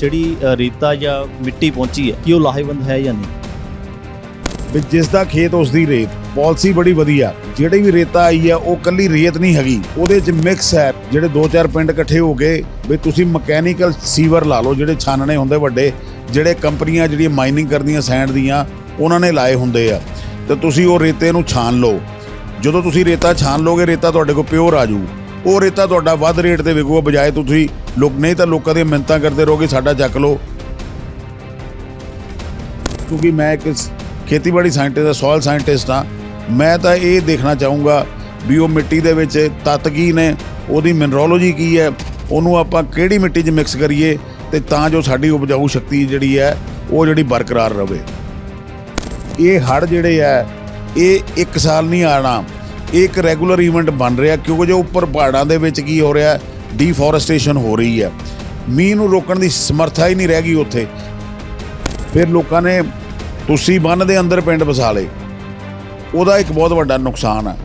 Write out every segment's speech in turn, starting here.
ਜਿਹੜੀ ਰੇਤਾ ਜਾਂ ਮਿੱਟੀ ਪਹੁੰਚੀ ਹੈ, ਕਿ ਉਹ ਲਾਹੇਵੰਦ ਹੈ ਜਾਂ ਨਹੀਂ? ਵੀ ਜਿਸ ਦਾ ਖੇਤ ਉਸ ਦੀ ਰੇਤ, ਪਾਲਿਸੀ ਬੜੀ ਵਧੀਆ। ਜਿਹੜੀ ਵੀ ਰੇਤਾ ਆਈ ਆ ਉਹ ਕੱਲੀ ਰੇਤ ਨਹੀਂ ਹੈਗੀ। ਉਹਦੇ ਚ ਮਿਕਸ ਹੈ, ਜਿਹੜੇ ਦੋ ਚਾਰ ਪਿੰਡ ਇਕੱਠੇ ਹੋ ਗਏ, ਵੀ ਤੁਸੀਂ ਮਕੈਨੀਕਲ ਸੀਵਰ ਲਾ ਲਓ, ਜਿਹੜੇ ਛਾਨਣੇ ਹੁੰਦੇ ਵੱਡੇ, ਜਿਹੜੇ ਕੰਪਨੀਆਂ ਜਿਹੜੀਆਂ ਮਾਈਨਿੰਗ ਕਰਦੀਆਂ ਸੈਂਡ ਦੀਆਂ, ਉਹਨਾਂ ਨੇ ਲਾਏ ਹੁੰਦੇ ਆ। ਤੇ ਤੁਸੀਂ ਉਹ ਰੇਤੇ ਨੂੰ ਛਾਨ ਲਓ। ਜਦੋਂ ਤੁਸੀਂ ਰੇਤਾ ਛਾਨ ਲੋਗੇ ਰੇਤਾ ਤੁਹਾਡੇ ਕੋਲ ਪਿਓਰ ਆ ਜੂ ਉਹ ਰੇਤਾ ਤੁਹਾਡਾ ਵੱਧ ਰੇਟ ਤੇ ਵਿਕੂਗਾ, ਬਜਾਏ ਤੁਸੀਂ ਲੋਕ, ਨਹੀਂ ਤਾਂ ਲੋਕਾਂ ਦੀਆਂ ਮਿੰਤਾਂ ਕਰਦੇ ਰਹੋਗੇ, ਸਾਡਾ ਚੱਕ ਲਓ। ਕਿਉਂਕਿ ਮੈਂ ਇੱਕ ਖੇਤੀਬਾੜੀ ਸਾਇੰਟਿਸਟ ਦਾ ਸੋਇਲ ਸਾਇੰਟਿਸਟ ਹਾਂ। ਮੈਂ ਤਾਂ ਇਹ ਦੇਖਣਾ ਚਾਹੂੰਗਾ ਵੀ ਉਹ ਮਿੱਟੀ ਦੇ ਵਿੱਚ ਤੱਤ ਕੀ ਨੇ, ਉਹਦੀ ਮਿਨਰੋਲੋਜੀ ਕੀ ਹੈ, ਉਹਨੂੰ ਆਪਾਂ ਕਿਹੜੀ ਮਿੱਟੀ 'ਚ ਮਿਕਸ ਕਰੀਏ ਤੇ ਤਾਂ ਜੋ ਸਾਡੀ ਉਪਜਾਊ ਸ਼ਕਤੀ ਜਿਹੜੀ ਹੈ, ਉਹ ਜਿਹੜੀ ਬਰਕਰਾਰ ਰਵੇ ਇਹ ਹੜ ਜਿਹੜੇ ਆ ਇਹ ਇੱਕ ਸਾਲ ਨਹੀਂ ਆਣਾ। ਇਹ ਇੱਕ ਰੈਗੂਲਰ ਇਵੈਂਟ ਬਣ ਰਿਹਾ ਕਿਉਂਕਿ ਜੋ ਉੱਪਰ ਪਹਾੜਾਂ ਦੇ ਵਿੱਚ ਕੀ ਹੋ ਰਿਹਾ ਡੀਫੋਰੈਸਟੇਸ਼ਨ ਹੋ ਰਹੀ ਹੈ। ਮੀਂਹ ਨੂੰ ਰੋਕਣ ਦੀ ਸਮਰੱਥਾ ਹੀ ਨਹੀਂ ਰਹਿ ਗਈ ਉੱਥੇ। ਫਿਰ ਲੋਕਾਂ ਨੇ ਤੁਸੀਂ ਬੰਨ ਦੇ ਅੰਦਰ ਪਿੰਡ ਵਸਾ ਲਏ। ਉਹਦਾ ਇੱਕ ਬਹੁਤ ਵੱਡਾ ਨੁਕਸਾਨ ਹੈ।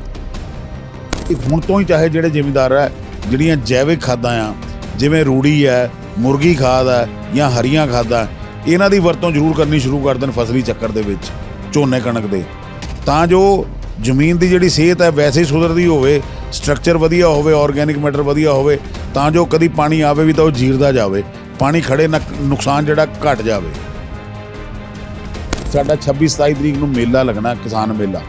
ਇਹ ਹੁਣ ਤੋਂ ਹੀ ਚਾਹੇ ਜਿਹੜੇ ਜ਼ਿਮੀਂਦਾਰ ਹੈ, ਜਿਹੜੀਆਂ ਜੈਵਿਕ ਖਾਦਾਂ ਆ, ਜਿਵੇਂ ਰੂੜੀ ਹੈ, ਮੁਰਗੀ ਖਾਦ ਹੈ ਜਾਂ ਹਰੀਆਂ ਖਾਦਾਂ, ਇਹਨਾਂ ਦੀ ਵਰਤੋਂ ਜ਼ਰੂਰ ਕਰਨੀ ਸ਼ੁਰੂ ਕਰ ਦੇਣ ਫਸਲੀ ਚੱਕਰ ਦੇ ਵਿੱਚ, ਝੋਨੇ ਕਣਕ ਦੇ। ਤਾਂ ਜੋ ਜ਼ਮੀਨ ਦੀ ਜਿਹੜੀ ਸਿਹਤ ਹੈ ਵੈਸੇ ਹੀ ਸੁਧਰਦੀ ਹੋਵੇ ਸਟਰਕਚਰ ਵਧੀਆ ਹੋਵੇ ਆਰਗੇਨਿਕ ਮੈਟਰ ਵਧੀਆ ਹੋਵੇ, ਤਾਂ ਜੋ ਕਦੀ ਪਾਣੀ ਆਵੇ ਵੀ ਤਾਂ ਉਹ ਜੀਰਦਾ ਜਾਵੇ। ਪਾਣੀ ਖੜੇ ਨਾ ਨੁਕਸਾਨ ਜਿਹੜਾ ਘਟ ਜਾਵੇ। ਸਾਡਾ 26 27 ਤਰੀਕ ਨੂੰ ਮੇਲਾ ਲੱਗਣਾ, ਕਿਸਾਨ ਮੇਲਾ।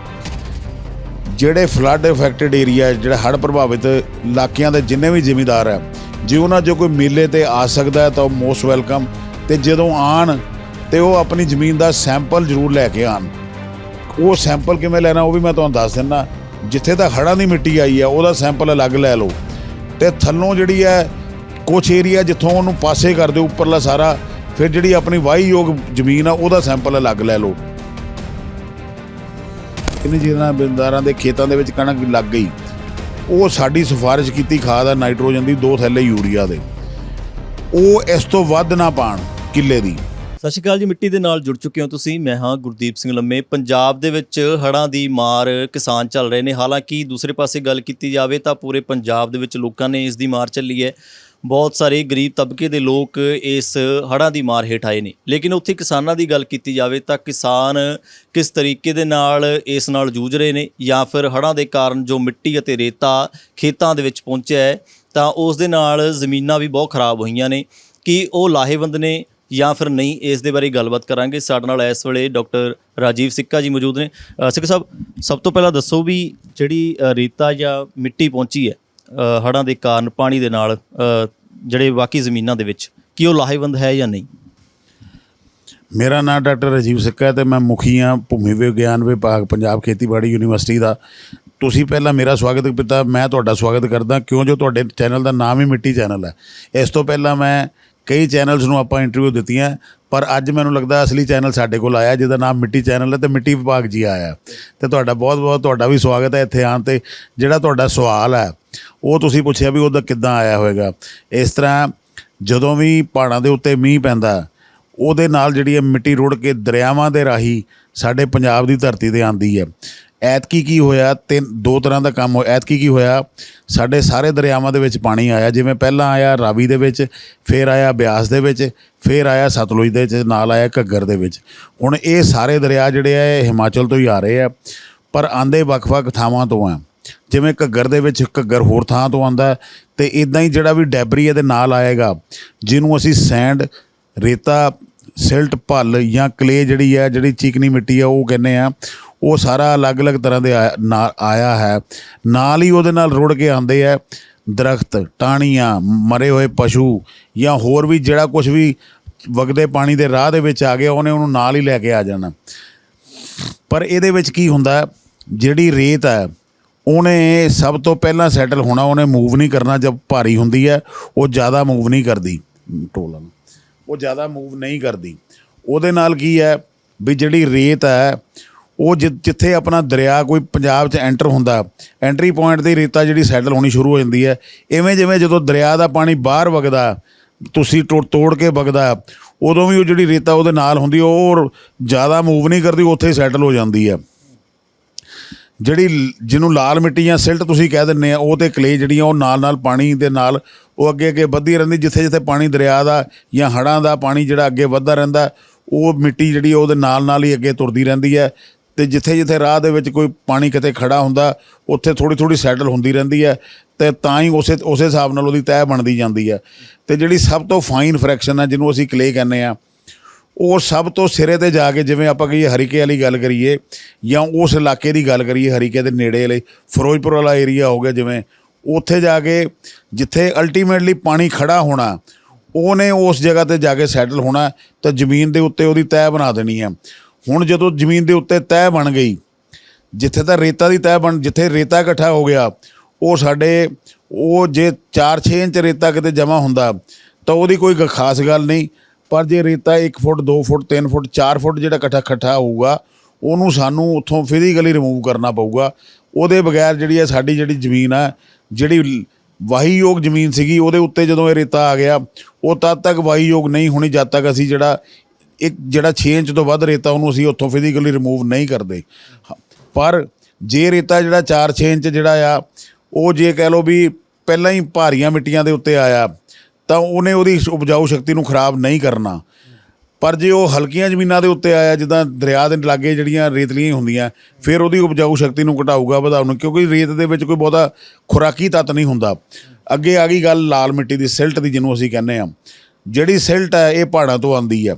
ਜਿਹੜੇ ਫਲੱਡ ਇਫੈਕਟਡ ਏਰੀਆ ਜਿਹੜਾ ਹੜ੍ਹ ਪ੍ਰਭਾਵਿਤ ਇਲਾਕਿਆਂ ਦੇ ਜਿੰਨੇ ਵੀ ਜ਼ਿਮੀਦਾਰ ਹੈ, ਜੇ ਉਹਨਾਂ 'ਚੋਂ ਕੋਈ ਮੇਲੇ ਤੇ ਆ ਸਕਦਾ ਹੈ, ਤਾਂ ਉਹ ਮੋਸਟ ਵੈਲਕਮ ਤੇ ਜਦੋਂ ਆਣ ਤੇ ਉਹ ਆਪਣੀ ਜ਼ਮੀਨ ਦਾ ਸੈਂਪਲ ਜ਼ਰੂਰ ਲੈ ਕੇ ਆਣ ਉਹ ਸੈਂਪਲ ਕਿਵੇਂ ਲੈਣਾ ਉਹ ਵੀ ਮੈਂ ਤੁਹਾਨੂੰ ਦੱਸ ਦਿੰਦਾ। ਜਿੱਥੇ ਤਾਂ ਹੜ੍ਹਾਂ ਦੀ ਮਿੱਟੀ ਆਈ ਹੈ ਉਹਦਾ ਸੈਂਪਲ ਅਲੱਗ ਲੈ ਲਓ। ਤੇ ਥੱਲੋਂ ਜਿਹੜੀ ਹੈ, ਕੁਛ ਏਰੀਆ ਜਿੱਥੋਂ ਉਹਨੂੰ ਪਾਸੇ ਕਰ ਦਿਓ, ਉੱਪਰਲਾ ਸਾਰਾ, ਫਿਰ ਜਿਹੜੀ ਆਪਣੀ ਵਾਹੀਯੋਗ ਜ਼ਮੀਨ ਆ, ਉਹਦਾ ਸੈਂਪਲ ਅਲੱਗ ਲੈ ਲਓ। ਕਿੰਨੇ ਜਿਹਨਾਂ ਬਿੰਦਾਰਾਂ ਦੇ ਖੇਤਾਂ ਦੇ ਵਿੱਚ ਕਣਕ ਲੱਗ ਗਈ। ਉਹ ਸਾਡੀ ਸਿਫਾਰਿਸ਼ ਕੀਤੀ ਖਾਦ ਆ, ਨਾਈਟ੍ਰੋਜਨ ਦੀ, ਦੋ ਥੈਲੇ ਯੂਰੀਆ ਦੇ। ਉਹ ਇਸ ਤੋਂ ਵੱਧ ਨਾ ਪਾਣ, ਕਿੱਲੇ ਦੀ। ਸਤਿ ਸ਼੍ਰੀ ਅਕਾਲ ਜੀ, ਮਿੱਟੀ ਦੇ ਨਾਲ ਜੁੜ ਚੁੱਕੇ ਹੋ ਤੁਸੀਂ। ਮੈਂ ਹਾਂ ਗੁਰਦੀਪ ਸਿੰਘ ਲੰਮੇ। ਪੰਜਾਬ ਦੇ ਵਿੱਚ ਹੜ੍ਹਾਂ ਦੀ ਮਾਰ ਕਿਸਾਨ ਚੱਲ ਰਹੇ ਨੇ। ਹਾਲਾਂਕਿ ਦੂਸਰੇ ਪਾਸੇ ਗੱਲ ਕੀਤੀ ਜਾਵੇ ਤਾਂ ਪੂਰੇ ਪੰਜਾਬ ਦੇ ਵਿੱਚ ਲੋਕਾਂ ਨੇ ਇਸ ਦੀ ਮਾਰ ਚੱਲੀ ਹੈ। ਬਹੁਤ ਸਾਰੇ ਗਰੀਬ ਤਬਕੇ ਦੇ ਲੋਕ ਇਸ ਹੜ੍ਹਾਂ ਦੀ ਮਾਰ ਹੇਠ ਆਏ ਨੇ। ਲੇਕਿਨ ਉੱਥੇ ਕਿਸਾਨਾਂ ਦੀ ਗੱਲ ਕੀਤੀ ਜਾਵੇ ਤਾਂ ਕਿਸਾਨ ਕਿਸ ਤਰੀਕੇ ਦੇ ਨਾਲ ਇਸ ਨਾਲ ਜੂਝ ਰਹੇ ਨੇ ਜਾਂ ਫਿਰ ਹੜ੍ਹਾਂ ਦੇ ਕਾਰਨ ਜੋ ਮਿੱਟੀ ਅਤੇ ਰੇਤਾ ਖੇਤਾਂ ਦੇ ਵਿੱਚ ਪਹੁੰਚਿਆ ਹੈ ਤਾਂ ਉਸ ਦੇ ਨਾਲ ਜ਼ਮੀਨਾਂ ਵੀ ਬਹੁਤ ਖਰਾਬ ਹੋਈਆਂ ਨੇ। ਕਿ ਉਹ ਲਾਹੇਵੰਦ ਨੇ? ਜਾਂ ਫਿਰ ਨਹੀਂ ਇਸ ਦੇ ਬਾਰੇ ਗੱਲਬਾਤ ਕਰਾਂਗੇ। ਸਾਡੇ ਨਾਲ ਇਸ ਵੇਲੇ ਡਾਕਟਰ ਰਾਜੀਵ ਸਿੱਕਾ ਜੀ ਮੌਜੂਦ ਨੇ। ਅ, ਸਾਹਿਬ ਸਭ ਤੋਂ ਪਹਿਲਾਂ ਦੱਸੋ ਵੀ ਜਿਹੜੀ ਅ, ਰੇਤਾ ਜਾਂ ਮਿੱਟੀ ਪਹੁੰਚੀ ਹੈ ਅ, ਹੜ੍ਹਾਂ ਦੇ ਕਾਰਨ ਪਾਣੀ ਦੇ ਨਾਲ ਜਿਹੜੇ ਬਾਕੀ ਜ਼ਮੀਨਾਂ ਦੇ ਵਿੱਚ ਕੀ ਉਹ ਲਾਹੇਵੰਦ ਹੈ ਜਾਂ ਨਹੀਂ? ਮੇਰਾ ਨਾਮ ਡਾਕਟਰ ਰਾਜੀਵ ਸਿੱਕਾ ਹੈ ਤੇ ਮੈਂ ਮੁਖੀ ਹਾਂ ਭੂਮੀ ਵਿਗਿਆਨ ਵਿਭਾਗ ਪੰਜਾਬ ਖੇਤੀਬਾੜੀ ਯੂਨੀਵਰਸਿਟੀ ਦਾ। ਤੁਸੀਂ ਪਹਿਲਾਂ ਮੇਰਾ ਸਵਾਗਤ ਕੀਤਾ ਮੈਂ ਤੁਹਾਡਾ ਸਵਾਗਤ ਕਰਦਾ ਕਿਉਂ ਜੋ ਤੁਹਾਡੇ ਚੈਨਲ ਦਾ ਨਾਮ ਹੀ ਮਿੱਟੀ ਚੈਨਲ ਹੈ। ਇਸ ਤੋਂ ਪਹਿਲਾਂ ਮੈਂ ਕਈ ਚੈਨਲਸ ਨੂੰ ਆਪਾਂ ਇੰਟਰਵਿਊ ਦਿੱਤੀਆਂ, ਪਰ ਅੱਜ ਮੈਨੂੰ ਲੱਗਦਾ ਅਸਲੀ ਚੈਨਲ ਸਾਡੇ ਕੋਲ ਆਇਆ, ਜਿਹਦਾ ਨਾਮ ਮਿੱਟੀ ਚੈਨਲ ਹੈ ਤੇ ਮਿੱਟੀ ਵਿਭਾਗ ਜੀ ਆਇਆ। ਤੇ ਤੁਹਾਡਾ ਬਹੁਤ ਬਹੁਤ ਤੁਹਾਡਾ ਵੀ ਸਵਾਗਤ ਹੈ ਇੱਥੇ ਆਉਣ ਤੇ। ਜਿਹੜਾ ਤੁਹਾਡਾ ਸਵਾਲ ਹੈ, ਉਹ ਤੁਸੀਂ ਪੁੱਛਿਆ ਵੀ ਉਹਦਾ ਕਿੱਦਾਂ ਆਇਆ ਹੋਵੇਗਾ ਇਸ ਤਰ੍ਹਾਂ ਜਦੋਂ ਵੀ ਪਹਾੜਾਂ ਦੇ ਉੱਤੇ ਮੀਂਹ ਪੈਂਦਾ, ਉਹਦੇ ਨਾਲ ਜਿਹੜੀ ਹੈ ਮਿੱਟੀ ਰੁੜ ਕੇ ਦਰਿਆਵਾਂ ਦੇ ਰਾਹੀ ਸਾਡੇ ਪੰਜਾਬ ਦੀ ਧਰਤੀ ਤੇ ਆਂਦੀ ਹੈ। ਐਤਕੀ ਕੀ ਹੋਇਆ? ਤਿੰਨ, ਦੋ ਤਰ੍ਹਾਂ ਦਾ ਕੰਮ ਹੋਇਆ। ਐਤਕੀ ਕੀ ਹੋਇਆ? ਸਾਡੇ ਸਾਰੇ ਦਰਿਆਵਾਂ ਦੇ ਵਿੱਚ ਪਾਣੀ ਆਇਆ। ਜਿਵੇਂ ਪਹਿਲਾਂ ਆਇਆ ਰਾਵੀ ਦੇ ਵਿੱਚ, ਫਿਰ ਆਇਆ ਬਿਆਸ ਦੇ ਵਿੱਚ, ਫਿਰ ਆਇਆ ਸਤਲੁਜ ਦੇ ਵਿੱਚ, ਨਾਲ ਆਇਆ ਘੱਗਰ ਦੇ ਵਿੱਚ। ਹੁਣ ਇਹ ਸਾਰੇ ਦਰਿਆ ਜਿਹੜੇ ਆ, ਇਹ ਹਿਮਾਚਲ ਤੋਂ ਹੀ ਆ ਰਹੇ ਆ, ਪਰ ਆਂਦੇ ਵੱਖ-ਵੱਖ ਥਾਵਾਂ ਤੋਂ ਆ। ਜਿਵੇਂ ਘੱਗਰ ਦੇ ਵਿੱਚ ਘੱਗਰ ਹੋਰ ਥਾਂ ਤੋਂ ਆਂਦਾ, ਤੇ ਇਦਾਂ ਹੀ ਜਿਹੜਾ ਵੀ ਡੈਬਰੀ ਇਹਦੇ ਨਾਲ ਆਏਗਾ, ਜਿਹਨੂੰ ਅਸੀਂ ਸੈਂਡ, ਰੇਤਾ, ਸਿਲਟ, ਭੱਲ ਜਾਂ ਕਲੇ ਜਿਹੜੀ ਆ, ਜਿਹੜੀ ਚੀਕਨੀ ਮਿੱਟੀ ਆ, ਉਹ ਕਹਿੰਦੇ ਆ ਉਹ ਸਾਰਾ ਅਲੱਗ-ਅਲੱਗ ਤਰ੍ਹਾਂ ਦੇ ਆਇਆ- ਨਾ- ਆਇਆ ਹੈ। ਨਾਲ ਹੀ ਉਹਦੇ ਨਾਲ ਰੁੜ ਕੇ ਆਂਦੇ ਆ ਦਰਖਤ, ਟਾਹਣੀਆਂ, ਮਰੇ ਹੋਏ ਪਸ਼ੂ ਜਾਂ ਹੋਰ ਵੀ ਜਿਹੜਾ ਕੁਝ ਵੀ ਵਗਦੇ ਪਾਣੀ ਦੇ ਰਾਹ ਦੇ ਵਿੱਚ ਆ ਗਿਆ, ਉਹਨੇ ਉਹਨੂੰ ਨਾਲ ਹੀ ਲੈ ਕੇ ਆ ਜਾਣਾ। ਪਰ ਇਹਦੇ ਵਿੱਚ ਕੀ ਹੁੰਦਾ ਜਿਹੜੀ ਰੇਤ ਹੈ, ਉਹਨੇ ਸਭ ਤੋਂ ਪਹਿਲਾਂ ਸੈਟਲ ਹੋਣਾ, ਉਹਨੇ ਮੂਵ ਨਹੀਂ ਕਰਨਾ। ਜਦ ਭਾਰੀ ਹੁੰਦੀ ਹੈ, ਉਹ ਜ਼ਿਆਦਾ ਮੂਵ ਨਹੀਂ ਕਰਦੀ। ਟੋਲਾ ਨੂੰ। ਉਹ ਜ਼ਿਆਦਾ ਮੂਵ ਨਹੀਂ ਕਰਦੀ। ਉਹਦੇ ਨਾਲ ਕੀ ਹੈ? ਵੀ ਜਿਹੜੀ ਰੇਤ ਹੈ ਉਹ ਜਿ- ਜਿੱਥੇ ਆਪਣਾ ਦਰਿਆ ਕੋਈ ਪੰਜਾਬ 'ਚ ਐਂਟਰ ਹੁੰਦਾ ਐਂਟਰੀ ਪੁਆਇੰਟ ਤੇ ਰੇਤਾ ਜਿਹੜੀ ਸੈਟਲ ਹੋਣੀ ਸ਼ੁਰੂ ਹੋ ਜਾਂਦੀ ਹੈ। ਇਵੇਂ ਜਿਵੇਂ ਜਦੋਂ ਦਰਿਆ ਦਾ ਪਾਣੀ ਬਾਹਰ ਵਗਦਾ, ਤੁਸੀਂ ਟੋ- ਤੋੜ ਕੇ ਵਗਦਾ, ਉਦੋਂ ਵੀ ਉਹ ਜਿਹੜੀ ਰੇਤਾ ਉਹਦੇ ਨਾਲ ਹੁੰਦੀ, ਉਹ ਜ਼ਿਆਦਾ ਮੂਵ ਨਹੀਂ ਕਰਦੀ, ਉੱਥੇ ਹੀ ਸੈਟਲ ਹੋ ਜਾਂਦੀ ਹੈ। ਜਿਹੜੀ ਲ- ਜਿਹਨੂੰ ਲਾਲ ਮਿੱਟੀ ਜਾਂ ਸਿਲਟ ਤੁਸੀਂ ਕਹਿ ਦਿੰਦੇ ਆ, ਉਹ ਤੇ ਕਲੇ ਜਿਹੜੀਆਂ ਉਹ ਨਾਲ ਨਾਲ ਪਾਣੀ ਦੇ ਨਾਲ ਉਹ ਅੱਗੇ ਅੱਗੇ ਵੱਧਦੀ ਰਹਿੰਦੀ ਜਿੱਥੇ ਜਿੱਥੇ ਪਾਣੀ ਦਰਿਆ ਦਾ ਜਾਂ ਹੜ੍ਹਾਂ ਦਾ ਪਾਣੀ ਜਿਹੜਾ ਅੱਗੇ ਵੱਧਦਾ ਰਹਿੰਦਾ, ਉਹ ਮਿੱਟੀ ਜਿਹੜੀ ਉਹਦੇ ਨਾਲ ਨਾਲ ਹੀ ਅੱਗੇ ਤੁਰਦੀ ਰਹਿੰਦੀ ਹੈ। ਤੇ ਜਿੱਥੇ ਜਿੱਥੇ ਰਾਹ ਦੇ ਵਿੱਚ ਕੋਈ ਪਾਣੀ ਕਿਤੇ ਖੜਾ ਹੁੰਦਾ, ਉੱਥੇ ਥੋੜੀ ਥੋੜੀ ਸੈਟਲ ਹੁੰਦੀ ਰਹਿੰਦੀ ਹੈ ਤੇ ਤਾਂ ਹੀ ਉਸੇ ਉਸੇ ਹਿਸਾਬ ਨਾਲ ਉਹਦੀ ਤੈਅ ਬਣਦੀ ਜਾਂਦੀ ਹੈ। ਤੇ ਜਿਹੜੀ ਸਭ ਤੋਂ ਫਾਈਨ ਫ੍ਰੈਕਸ਼ਨ ਹੈ ਜਿਹਨੂੰ ਅਸੀਂ ਕਲੇ ਕਹਿੰਦੇ ਆ ਉਹ ਸਭ ਤੋਂ ਸਿਰੇ ਤੇ ਜਾ ਕੇ ਜਿਵੇਂ ਆਪਾਂ ਕਹੀਏ ਹਰੀਕੇ ਵਾਲੀ ਗੱਲ ਕਰੀਏ ਜਾਂ ਉਸ ਇਲਾਕੇ ਦੀ ਗੱਲ ਕਰੀਏ ਹਰੀਕੇ ਦੇ ਨੇੜੇ ਵਾਲੇ, ਫਿਰੋਜ਼ਪੁਰ ਵਾਲਾ ਏਰੀਆ ਹੋ ਗਿਆ ਜਿਵੇਂ, ਉੱਥੇ ਜਾ ਕੇ ਜਿੱਥੇ ਅਲਟੀਮੇਟਲੀ ਪਾਣੀ ਖੜਾ ਹੋਣਾ, ਉਹਨੇ ਉਸ ਜਗ੍ਹਾ ਤੇ ਜਾ ਕੇ ਸੈਟਲ ਹੋਣਾ ਤਾਂ ਜ਼ਮੀਨ ਦੇ ਉੱਤੇ ਉਹਦੀ ਤੈਅ ਬਣਾ ਦੇਣੀ ਹੈ। ਹੁਣ ਜਦੋਂ ਜ਼ਮੀਨ ਦੇ ਉੱਤੇ ਤਹਿ ਬਣ ਗਈ, ਜਿੱਥੇ ਤਾਂ ਰੇਤਾ ਦੀ ਤਹਿ ਬਣ, ਜਿੱਥੇ ਰੇਤਾ ਇਕੱਠਾ ਹੋ ਗਿਆ, ਉਹ ਸਾਡੇ, ਉਹ ਜੇ 4-6 ਇੰਚ ਰੇਤਾ ਕਿਤੇ ਜਮਾ ਹੁੰਦਾ, ਤਾਂ ਉਹਦੀ ਕੋਈ ਖਾਸ ਗੱਲ ਨਹੀਂ। ਪਰ ਜੇ ਰੇਤਾ 1 ਫੁੱਟ 2 ਫੁੱਟ 3 ਫੁੱਟ 4 ਫੁੱਟ ਜਿਹੜਾ ਇਕੱਠਾ ਇਕੱਠਾ ਹੋਊਗਾ, ਉਹਨੂੰ ਸਾਨੂੰ ਉੱਥੋਂ ਫਿਜ਼ੀਕਲੀ ਰਿਮੂਵ ਕਰਨਾ ਪਊਗਾ। ਉਹਦੇ ਬਗੈਰ ਜਿਹੜੀ ਹੈ ਸਾਡੀ ਜਿਹੜੀ ਜ਼ਮੀਨ ਆ, ਜਿਹੜੀ ਵਾਹੀਯੋਗ ਜ਼ਮੀਨ ਸੀਗੀ, ਉਹਦੇ ਉੱਤੇ ਜਦੋਂ ਇਹ ਰੇਤਾ ਆ ਗਿਆ, ਉਹ ਤਦ ਤੱਕ ਵਾਹੀਯੋਗ ਨਹੀਂ ਹੋਣੀ ਜਦ ਤੱਕ ਅਸੀਂ ਜਿਹੜਾ ਇੱਕ ਜਿਹੜਾ 6 ਇੰਚ ਤੋਂ ਵੱਧ ਰੇਤਾ ਉਹਨੂੰ ਅਸੀਂ ਉੱਥੋਂ ਫਿਜ਼ੀਕਲੀ ਰਿਮੂਵ ਨਹੀਂ ਕਰਦੇ। ਹ- ਪਰ ਜੇ ਰੇਤਾ ਜਿਹੜਾ 4-6 ਇੰਚ ਜਿਹੜਾ ਆ, ਉਹ ਜੇ ਕਹਿ ਲਓ ਵੀ ਪਹਿਲਾਂ ਹੀ ਭਾਰੀਆਂ ਮਿੱਟੀਆਂ ਦੇ ਉੱਤੇ ਆਇਆ, ਤਾਂ ਉਹਨੇ ਉਹਦੀ ਉਪਜਾਊ ਸ਼ਕਤੀ ਨੂੰ ਖਰਾਬ ਨਹੀਂ ਕਰਨਾ। ਪਰ ਜੇ ਉਹ ਹਲਕੀਆਂ ਜ਼ਮੀਨਾਂ ਦੇ ਉੱਤੇ ਆਇਆ, ਜਿੱਦਾਂ ਦਰਿਆ ਦੇ ਲਾਗੇ ਜਿਹੜੀਆਂ ਰੇਤਲੀਆਂ ਹੀ ਹੁੰਦੀਆਂ, ਫਿਰ ਉਹਦੀ ਉਪਜਾਊ ਸ਼ਕਤੀ ਨੂੰ ਘਟਾਊਗਾ ਵਧਾਉਣ ਨੂੰ, ਕਿਉਂਕਿ ਰੇਤ ਦੇ ਵਿੱਚ ਕੋਈ ਬਹੁਤਾ ਖੁਰਾਕੀ ਤੱਤ ਨਹੀਂ ਹੁੰਦਾ। ਅੱਗੇ ਆ ਗਈ ਗੱਲ ਲਾਲ ਮਿੱਟੀ ਦੀ, ਸਿਲਟ ਦੀ ਜਿਹਨੂੰ ਅਸੀਂ ਕਹਿੰਦੇ ਆ ਜਿਹੜੀ ਸਿਲਟ ਹੈ, ਇਹ ਪਹਾੜਾਂ ਤੋਂ ਆਉਂਦੀ ਹੈ।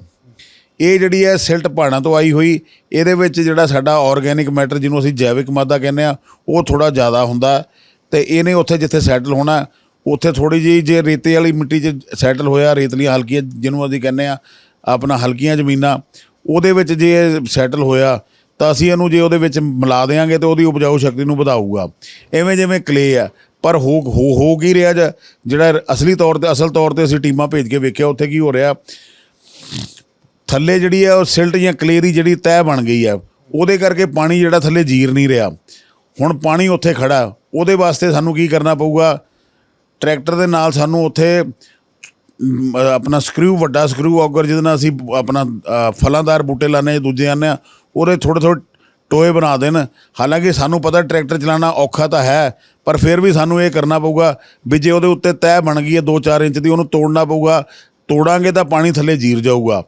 ਇਹ ਜਿਹੜੀ ਹੈ ਸਿਲਟ ਪਹਾੜਾਂ ਤੋਂ ਆਈ ਹੋਈ, ਇਹਦੇ ਵਿੱਚ ਜਿਹੜਾ ਸਾਡਾ ਆਰਗੈਨਿਕ ਮੈਟਰ ਜਿਹਨੂੰ ਅਸੀਂ ਜੈਵਿਕ ਮਾਦਾ ਕਹਿੰਦੇ ਆ, ਉਹ ਥੋੜਾ ਜ਼ਿਆਦਾ ਹੁੰਦਾ ਤੇ ਇਹਨੇ ਉੱਥੇ ਜਿੱਥੇ ਸੈਟਲ ਹੋਣਾ, ਉੱਥੇ ਥੋੜੀ ਜਿਹੀ ਜੇ ਰੇਤੇ ਵਾਲੀ ਮਿੱਟੀ 'ਚ ਸੈਟਲ ਹੋਇਆ, ਰੇਤਲੀਆਂ ਹਲਕੀਆਂ ਜਿਹਨੂੰ ਅਸੀਂ ਕਹਿੰਦੇ ਆ, ਆਪਣਾ ਹਲਕੀਆਂ ਜ਼ਮੀਨਾਂ, ਉਹਦੇ ਵਿੱਚ ਜੇ ਸੈਟਲ ਹੋਇਆ, ਤਾਂ ਅਸੀਂ ਇਹਨੂੰ ਜੇ ਉਹਦੇ ਵਿੱਚ ਮਿਲਾ ਦੇਾਂਗੇ ਤੇ ਉਹਦੀ ਉਪਜਾਊ ਸ਼ਕਤੀ ਨੂੰ ਵਧਾਊਗਾ। ਐਵੇਂ ਜਿਵੇਂ ਕਲੇ ਆ, ਪਰ ਹੋ ਹੋ ਹੋ ਕੀ ਰਿਹਾ ਜ- ਜਿਹੜਾ ਅਸਲੀ ਤੌਰ ਤੇ, ਅਸਲ ਤੌਰ ਤੇ ਅਸੀਂ ਟੀਮਾਂ ਭੇਜ ਕੇ ਵੇਖਿਆ, ਉੱਥੇ ਕੀ ਹੋ ਰਿਹਾ? ਥੱਲੇ ਜਿਹੜੀ ਹੈ ਉਹ ਸਿਲਟ ਜਾਂ ਕਲੇਰੀ ਜਿਹੜੀ ਤੈਅ ਬਣ ਗਈ ਹੈ ਉਹਦੇ ਕਰਕੇ ਪਾਣੀ ਜਿਹੜਾ ਥੱਲੇ ਜੀਰ ਨਹੀਂ ਰਿਹਾ। ਹੁਣ ਪਾਣੀ ਉੱਥੇ ਖੜਾ, ਉਹਦੇ ਵਾਸਤੇ ਸਾਨੂੰ ਕੀ ਕਰਨਾ ਪਊਗਾ? ਟਰੈਕਟਰ ਦੇ ਨਾਲ ਸਾਨੂੰ ਉੱਥੇ ਆਪਣਾ ਸਕਰੂ, ਵੱਡਾ ਸਕਰੂ ਆਗਰ ਜਿਹਦੇ ਨਾਲ ਅਸੀਂ ਆਪਣਾ ਫਲਾਂਦਾਰ ਬੂਟੇ ਲਾਣੇ ਦੂਜੇ ਆਨੇ ਆ ਉਹਦੇ ਥੋੜੇ ਥੋੜੇ ਟੋਏ ਬਣਾ ਦੇਣ। ਹਾਲਾਂਕਿ ਸਾਨੂੰ ਪਤਾ ਟਰੈਕਟਰ ਚਲਾਉਣਾ ਔਖਾ ਤਾਂ ਹੈ, ਪਰ ਫਿਰ ਵੀ ਸਾਨੂੰ ਇਹ ਕਰਨਾ ਪਊਗਾ ਵੀ ਜੇ ਉਹਦੇ ਉੱਤੇ ਤੈਅ ਬਣ ਗਈ ਹੈ 2-4 ਇੰਚ ਦੀ, ਉਹਨੂੰ ਤੋੜਨਾ ਪਊਗਾ। ਤੋੜਾਂਗੇ ਤਾਂ ਪਾਣੀ ਥੱਲੇ ਜੀਰ ਜਾਊਗਾ।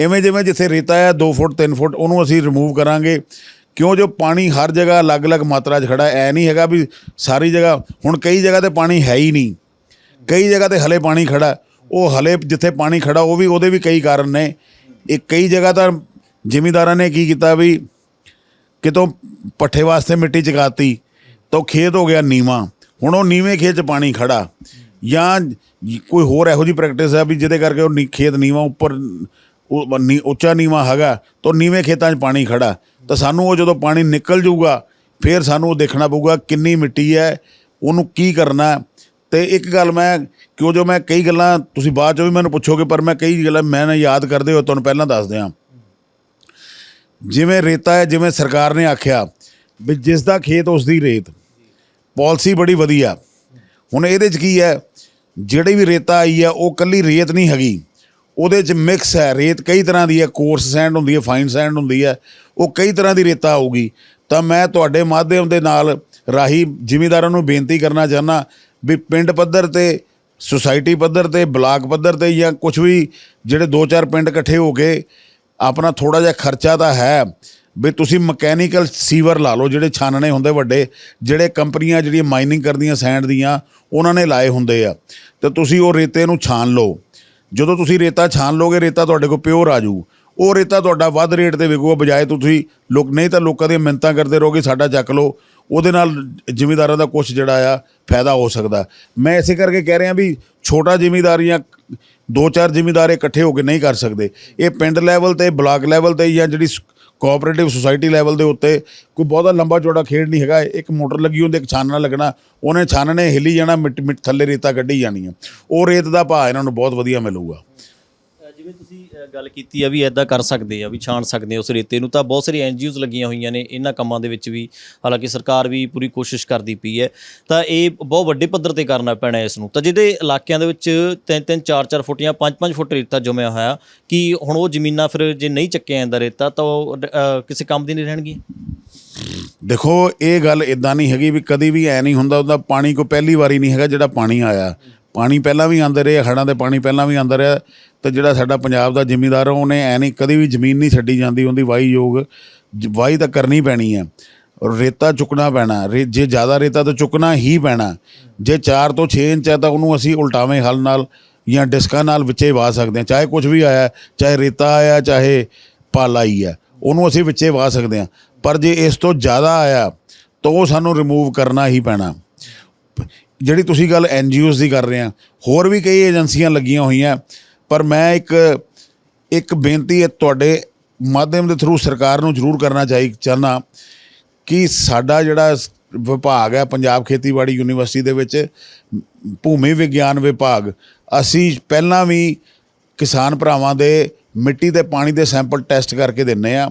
ਇਵੇਂ ਜਿਵੇਂ ਜਿੱਥੇ ਰੇਤਾ ਹੈ 2 ਫੁੱਟ 3 ਫੁੱਟ, ਉਹਨੂੰ ਅਸੀਂ ਰਿਮੂਵ ਕਰਾਂਗੇ। ਕਿਉਂ ਜੋ ਪਾਣੀ ਹਰ ਜਗ੍ਹਾ ਅਲੱਗ-ਅਲੱਗ ਮਾਤਰਾ 'ਚ ਖੜਾ ਹੈ ਐ ਨਹੀਂ ਹੈਗਾ ਵੀ ਸਾਰੀ ਜਗ੍ਹਾ, ਹੁਣ ਕਈ ਜਗ੍ਹਾ ਤੇ ਪਾਣੀ ਹੈ ਹੀ ਨਹੀਂ। ਕਈ ਜਗ੍ਹਾ ਤੇ ਹਲੇ ਪਾਣੀ ਖੜਾ, ਉਹ ਹਲੇ ਜਿੱਥੇ ਪਾਣੀ ਖੜਾ, ਉਹ ਵੀ ਉਹਦੇ ਵੀ ਕਈ ਕਾਰਨ ਨੇ। ਇਹ ਕਈ ਜਗ੍ਹਾ ਤਾਂ ਜ਼ਿਮੀਂਦਾਰਾਂ ਨੇ ਕੀ ਕੀਤਾ ਵੀ ਕਿਤੋਂ ਪੱਠੇ ਵਾਸਤੇ ਮਿੱਟੀ ਚਕਾਤੀ, ਤਾਂ ਉਹ ਖੇਤ ਹੋ ਗਿਆ ਨੀਵਾਂ। ਹੁਣ ਉਹ ਨੀਵੇਂ ਖੇਤ 'ਚ ਪਾਣੀ ਖੜਾ। ਜਾਂ ਕੋਈ ਹੋਰ ਇਹੋ ਜੀ ਪ੍ਰੈਕਟਿਸ ਹੈ ਵੀ ਜਿਹਦੇ ਕਰਕੇ ਉਹ ਨੀ- ਖੇਤ ਨੀਵਾਂ, ਉੱਪਰ ਉਹ ਨੀ- ਉੱਚਾ ਨੀਵਾਂ ਹੈਗਾ ਤਾਂ ਨੀਵੇਂ ਖੇਤਾਂ 'ਚ ਪਾਣੀ ਖੜਾ। ਤਾਂ ਸਾਨੂੰ ਉਹ ਜਦੋਂ ਪਾਣੀ ਨਿਕਲ ਜਾਊਗਾ, ਫਿਰ ਸਾਨੂੰ ਉਹ ਦੇਖਣਾ ਪਊਗਾ ਕਿੰਨੀ ਮਿੱਟੀ ਹੈ, ਉਹਨੂੰ ਕੀ ਕਰਨਾ। ਹੈ। ਤੇ ਇੱਕ ਗੱਲ ਮੈਂ, ਕਿਉਂ ਜੋ ਮੈਂ ਕਈ ਗੱਲਾਂ, ਤੁਸੀਂ ਬਾਅਦ ਚੋਂ ਵੀ ਮੈਨੂੰ ਪੁੱਛੋਗੇ, ਪਰ ਮੈਂ ਕਈ ਗੱਲਾਂ ਮੈਂ ਨਾ ਯਾਦ ਕਰਦੇ ਹੋ ਤੁਹਾਨੂੰ ਪਹਿਲਾਂ ਦੱਸ ਦਿਆਂ। ਜਿਵੇਂ ਰੇਤਾ ਹੈ, ਜਿਵੇਂ ਸਰਕਾਰ ਨੇ ਆਖਿਆ ਵੀ ਜਿਸ ਦਾ ਖੇਤ ਉਸ ਦੀ ਰੇਤ। ਪਾਲਿਸੀ ਬੜੀ ਵਧੀਆ। ਹੁਣ ਇਹਦੇ 'ਚ ਕੀ ਹੈ, ਜਿਹੜੀ ਵੀ ਰੇਤਾ ਆਈ ਆ ਉਹ ਕੱਲੀ ਰੇਤ ਨਹੀਂ ਹੈਗੀ। ਉਹਦੇ 'ਚ ਮਿਕਸ ਹੈ, ਰੇਤ ਕਈ ਤਰ੍ਹਾਂ ਦੀ ਹੈ ਕੋਰਸ ਸੈਂਡ ਹੁੰਦੀ ਹੈ ਫਾਈਨ ਸੈਂਡ ਹੁੰਦੀ ਹੈ, ਉਹ ਕਈ ਤਰ੍ਹਾਂ ਦੀ ਰੇਤਾ ਆਊਗੀ। ਤਾਂ ਮੈਂ ਤੁਹਾਡੇ ਮਾਧਿਅਮ ਦੇ ਨਾਲ ਰਾਹੀ ਜ਼ਿਮੀਦਾਰਾਂ ਨੂੰ ਬੇਨਤੀ ਕਰਨਾ ਚਾਹੁੰਦਾ ਵੀ ਪਿੰਡ ਪੱਧਰ ਤੇ ਸੁਸਾਇਟੀ ਪੱਧਰ ਤੇ, ਬਲਾਕ ਪੱਧਰ ਤੇ ਜਾਂ ਕੁਝ ਵੀ ਜਿਹੜੇ ਦੋ ਚਾਰ ਪਿੰਡ ਇਕੱਠੇ ਹੋ ਕੇ ਆਪਣਾ ਥੋੜਾ ਜਿਹਾ ਖਰਚਾ ਤਾਂ ਹੈ, ਵੀ ਤੁਸੀਂ ਮਕੈਨੀਕਲ ਸੀਵਰ ਲਾ ਲਓ, ਜਿਹੜੇ ਛਾਨਣੇ ਹੁੰਦੇ ਵੱਡੇ, ਜਿਹੜੇ ਕੰਪਨੀਆਂ ਜਿਹੜੀਆਂ ਮਾਈਨਿੰਗ ਕਰਦੀਆਂ ਸੈਂਡ ਦੀਆਂ, ਉਹਨਾਂ ਨੇ ਲਾਏ ਹੁੰਦੇ ਆ। ਤੇ ਤੁਸੀਂ ਉਹ ਰੇਤੇ ਨੂੰ ਛਾਨ ਲਓ। ਜਦੋਂ ਤੁਸੀਂ ਰੇਤਾ ਛਾਣ ਲੋਗੇ ਰੇਤਾ ਤੁਹਾਡੇ ਕੋਲ ਪਿਓਰ ਆ ਜਾਊ। ਉਹ ਰੇਤਾ ਤੁਹਾਡਾ ਵੱਧ ਰੇਟ ਤੇ ਵਿਕੂਗਾ, ਬਜਾਏ ਤੁਸੀਂ ਲੋਕ ਨਹੀਂ ਤਾਂ ਲੋਕਾਂ ਦੀਆਂ ਮਿੰਤਾਂ ਕਰਦੇ ਰਹੋਗੇ, ਸਾਡਾ ਚੱਕ ਲਓ। ਉਹਦੇ ਨਾਲ ਜ਼ਿਮੀਦਾਰਾਂ ਦਾ ਕੁਝ ਜਿਹੜਾ ਆ, ਫਾਇਦਾ ਹੋ ਸਕਦਾ। ਮੈਂ ਇਸੇ ਕਰਕੇ ਕਹਿ ਰਿਹਾ ਵੀ ਛੋਟਾ ਜ਼ਿਮੀਂਦਾਰ ਜਾਂ ਦੋ ਚਾਰ ਜ਼ਿਮੀਦਾਰ ਇਕੱਠੇ ਹੋ ਕੇ ਨਹੀਂ ਕਰ ਸਕਦੇ। ਇਹ ਪਿੰਡ ਲੈਵਲ ਤੇ, ਬਲਾਕ ਲੈਵਲ ਤੇ ਜਾਂ ਜਿਹੜੀ ਕੋਆਪਰੇਟਿਵ ਸੁਸਾਇਟੀ ਲੈਵਲ ਦੇ ਉੱਤੇ ਕੋਈ ਬਹੁਤਾ ਲੰਬਾ ਚੌੜਾ ਖੇਡ ਨਹੀਂ ਹੈਗਾ। ਇੱਕ ਮੋਟਰ ਲੱਗੀ ਹੁੰਦੀ, ਇੱਕ ਛਾਨਣਾ ਲੱਗਣਾ। ਉਹਨੇ ਛਾਨਣੇ ਹਿੱਲੀ ਜਾਣਾ ਮਿੱਟ ਮਿੱਟ ਥੱਲੇ ਰੇਤਾ ਕੱਢੀ ਜਾਣੀ ਆ। ਉਹ ਰੇਤ ਦਾ ਭਾਅ ਇਹਨਾਂ ਨੂੰ ਬਹੁਤ ਵਧੀਆ ਮਿਲੂਗਾ। ਜਿਵੇਂ ਤੁਸੀਂ ਗੱਲ ਕੀਤੀ ਆ ਵੀ ਐਦਾਂ ਕਰ ਸਕਦੇ ਆ, ਵੀ ਛਾਣ ਸਕਦੇ ਆ ਉਸ ਰੇਤੇ ਨੂੰ, ਤਾਂ ਬਹੁਤ ਸਾਰੀ ਐਨਜੀਓਜ਼ ਲੱਗੀਆਂ ਹੋਈਆਂ ਨੇ ਇਹਨਾਂ ਕੰਮਾਂ ਦੇ ਵਿੱਚ ਵੀ। ਹਾਲਾਂਕਿ ਸਰਕਾਰ ਵੀ ਪੂਰੀ ਕੋਸ਼ਿਸ਼ ਕਰਦੀ ਪਈ ਹੈ। ਤਾਂ ਇਹ ਬਹੁਤ ਵੱਡੇ ਪੱਧਰ ਤੇ ਕਰਨਾ ਪੈਣਾ ਇਸ ਨੂੰ। ਤਾਂ ਜਿਹਦੇ ਇਲਾਕਿਆਂ ਦੇ ਵਿੱਚ 3-3 4-4 ਫੁੱਟ ਜਾਂ 5-5 ਫੁੱਟ ਰੇਤਾ ਜਮਿਆ ਹੋਇਆ, ਕਿ ਹੁਣ ਉਹ ਜ਼ਮੀਨਾਂ ਫਿਰ ਜੇ ਨਹੀਂ ਚੱਕਿਆ ਜਾਂਦਾ ਰੇਤਾ, ਤਾਂ ਉਹ ਕਿਸੇ ਕੰਮ ਦੀ ਨਹੀਂ ਰਹਿਣਗੀਆਂ? ਦੇਖੋ, ਇਹ ਗੱਲ ਇਦਾਂ ਨਹੀਂ ਹੈਗੀ ਵੀ ਕਦੀ ਵੀ ਐ ਨਹੀਂ ਹੁੰਦਾ, ਉਹਦਾ ਪਾਣੀ ਕੋ ਪਹਿਲੀ ਵਾਰੀ ਨਹੀਂ ਹੈਗਾ ਜਿਹੜਾ ਪਾਣੀ ਆਇਆ। ਪਾਣੀ ਪਹਿਲਾਂ ਵੀ ਆਉਂਦੇ ਰਹੇ, ਹੜ੍ਹਾਂ ਦੇ ਪਾਣੀ ਪਹਿਲਾਂ ਵੀ ਆਉਂਦਾ ਰਿਹਾ ਤੇ ਜਿਹੜਾ ਸਾਡਾ ਪੰਜਾਬ ਦਾ ਜ਼ਿਮੀਂਦਾਰ ਉਹਨੇ ਐ ਨਹੀਂ ਕਦੀ ਵੀ ਜ਼ਮੀਨ ਨਹੀਂ ਛੱਡੀ ਜਾਂਦੀ, ਉਹਦੀ ਵਾਹੀ ਯੋਗ ਜ- ਵਾਹੀ ਤਾਂ ਕਰਨੀ ਪੈਣੀ ਹੈ ਰੇਤਾ ਚੁੱਕਣਾ ਪੈਣਾ, ਰੇ, ਜੇ ਜ਼ਿਆਦਾ ਰੇਤਾ ਤਾਂ ਚੁੱਕਣਾ ਹੀ ਪੈਣਾ। ਜੇ 4 ਤੋਂ 6 ਇੰਚ ਹੈ ਤਾਂ ਉਹਨੂੰ ਅਸੀਂ ਉਲਟਾਵੇਂ ਹਲ ਨਾਲ ਜਾਂ ਡਿਸਕਾਂ ਨਾਲ ਵਿੱਚੇ ਵਾ ਸਕਦੇ ਹਾਂ, ਚਾਹੇ ਕੁਝ ਵੀ ਆਇਆ, ਚਾਹੇ ਰੇਤਾ ਆਇਆ, ਚਾਹੇ ਪਾਲਾ ਹੀ ਹੈ ਉਹਨੂੰ ਅਸੀਂ ਵਿੱਚੇ ਵਾ ਸਕਦੇ ਹਾਂ। ਪਰ ਜੇ ਇਸ ਤੋਂ ਜ਼ਿਆਦਾ ਆਇਆ, ਤਾਂ ਉਹ ਸਾਨੂੰ ਰਿਮੂਵ ਕਰਨਾ ਹੀ ਪੈਣਾ। ਜਿਹੜੀ ਤੁਸੀਂ ਗੱਲ ਐਨਜੀਓਜ਼ ਦੀ ਕਰ ਰਹੇ ਆ, ਹੋਰ ਵੀ ਕਈ ਏਜੰਸੀਆਂ ਲੱਗੀਆਂ ਹੋਈਆਂ, ਪਰ ਮੈਂ ਇੱਕ ਇੱਕ ਬੇਨਤੀ ਹੈ ਤੁਹਾਡੇ ਮਾਧਿਅਮ ਦੇ ਥਰੂ ਸਰਕਾਰ ਨੂੰ ਜ਼ਰੂਰ ਕਰਨਾ ਚਾਹੀ, ਚਾਹੁੰਦਾ ਕਿ ਸਾਡਾ ਜਿਹੜਾ ਵਿਭਾਗ ਹੈ, ਪੰਜਾਬ ਖੇਤੀਬਾੜੀ ਯੂਨੀਵਰਸਿਟੀ ਦੇ ਵਿੱਚ, ਭੂਮੀ ਵਿਗਿਆਨ ਵਿਭਾਗ, ਅਸੀਂ ਪਹਿਲਾਂ ਵੀ ਕਿਸਾਨ ਭਰਾਵਾਂ ਦੇ ਮਿੱਟੀ ਤੇ ਪਾਣੀ ਦੇ ਸੈਂਪਲ ਟੈਸਟ ਕਰਕੇ ਦਿੰਨੇ ਆ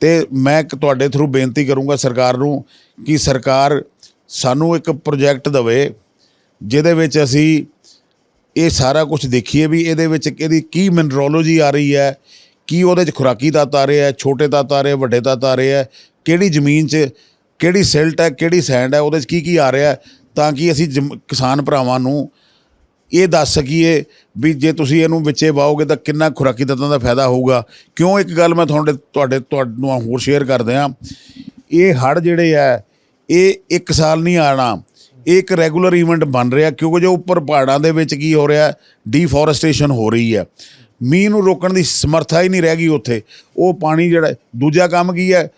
ਤੇ ਮੈਂ ਇੱਕ ਤੁਹਾਡੇ ਥਰੂ ਬੇਨਤੀ ਕਰੂੰਗਾ ਸਰਕਾਰ ਨੂੰ ਕਿ ਸਰਕਾਰ ਸਾਨੂੰ ਇੱਕ ਪ੍ਰੋਜੈਕਟ ਦੇਵੇ ਜਿਹਦੇ ਵਿੱਚ ਅਸੀਂ ਇਹ ਸਾਰਾ ਕੁਝ ਦੇਖੀਏ ਵੀ ਇਹਦੇ ਵਿੱਚ ਇਹਦੀ ਕੀ ਮਿਨਰੋਲੋਜੀ ਆ ਰਹੀ ਹੈ ਕੀ ਉਹਦੇ ਚ ਖੁਰਾਕੀ ਤੱਤ ਆ ਰਹੇ ਹੈ ਛੋਟੇ ਤੱਤ ਆ ਰਹੇ ਹੈ, ਵੱਡੇ ਤੱਤ ਆ ਰਹੇ ਹੈ ਕਿਹੜੀ ਜ਼ਮੀਨ 'ਚ ਕਿਹੜੀ ਸਿਲਟ ਹੈ ਕਿਹੜੀ ਸੈਂਡ ਹੈ ਉਹਦੇ 'ਚ ਕੀ ਕੀ ਆ ਰਿਹਾ ਤਾਂ ਕਿ ਅਸੀਂ ਜਮ- ਕਿਸਾਨ ਭਰਾਵਾਂ ਨੂੰ ਇਹ ਦੱਸ ਸਕੀਏ ਵੀ ਜੇ ਤੁਸੀਂ ਇਹਨੂੰ ਵਿੱਚੇ ਵਾਓਗੇ ਤਾਂ ਕਿੰਨਾ ਖੁਰਾਕੀ ਤੱਤਾਂ ਦਾ ਫਾਇਦਾ ਹੋਊਗਾ। ਕਿਉਂ? ਇੱਕ ਗੱਲ ਮੈਂ ਤੁਹਾਡੇ ਤੁਹਾਡੇ ਤੁਹਾਨੂੰ ਹੋਰ ਸ਼ੇਅਰ ਕਰਦੇ ਹਾਂ। ਇਹ ਹੜ ਜਿਹੜੇ ਆ ਇਹ ਇੱਕ ਸਾਲ ਨਹੀਂ ਆਣਾ। ਇਹ ਇੱਕ ਰੈਗੂਲਰ ਇਵੈਂਟ ਬਣ ਰਿਹਾ ਕਿਉਂਕਿ ਜੋ ਉੱਪਰ ਪਹਾੜਾਂ ਦੇ ਵਿੱਚ ਕੀ ਹੋ ਰਿਹਾ ਡੀਫੋਰੈਸਟੇਸ਼ਨ ਹੋ ਰਹੀ ਹੈ। ਮੀਂਹ ਨੂੰ ਰੋਕਣ ਦੀ ਸਮਰੱਥਾ ਹੀ ਨਹੀਂ ਰਹਿ ਗਈ ਉੱਥੇ। ਉਹ ਪਾਣੀ ਜਿਹੜਾ, ਦੂਜਾ ਕੰਮ ਕੀ ਹੈ?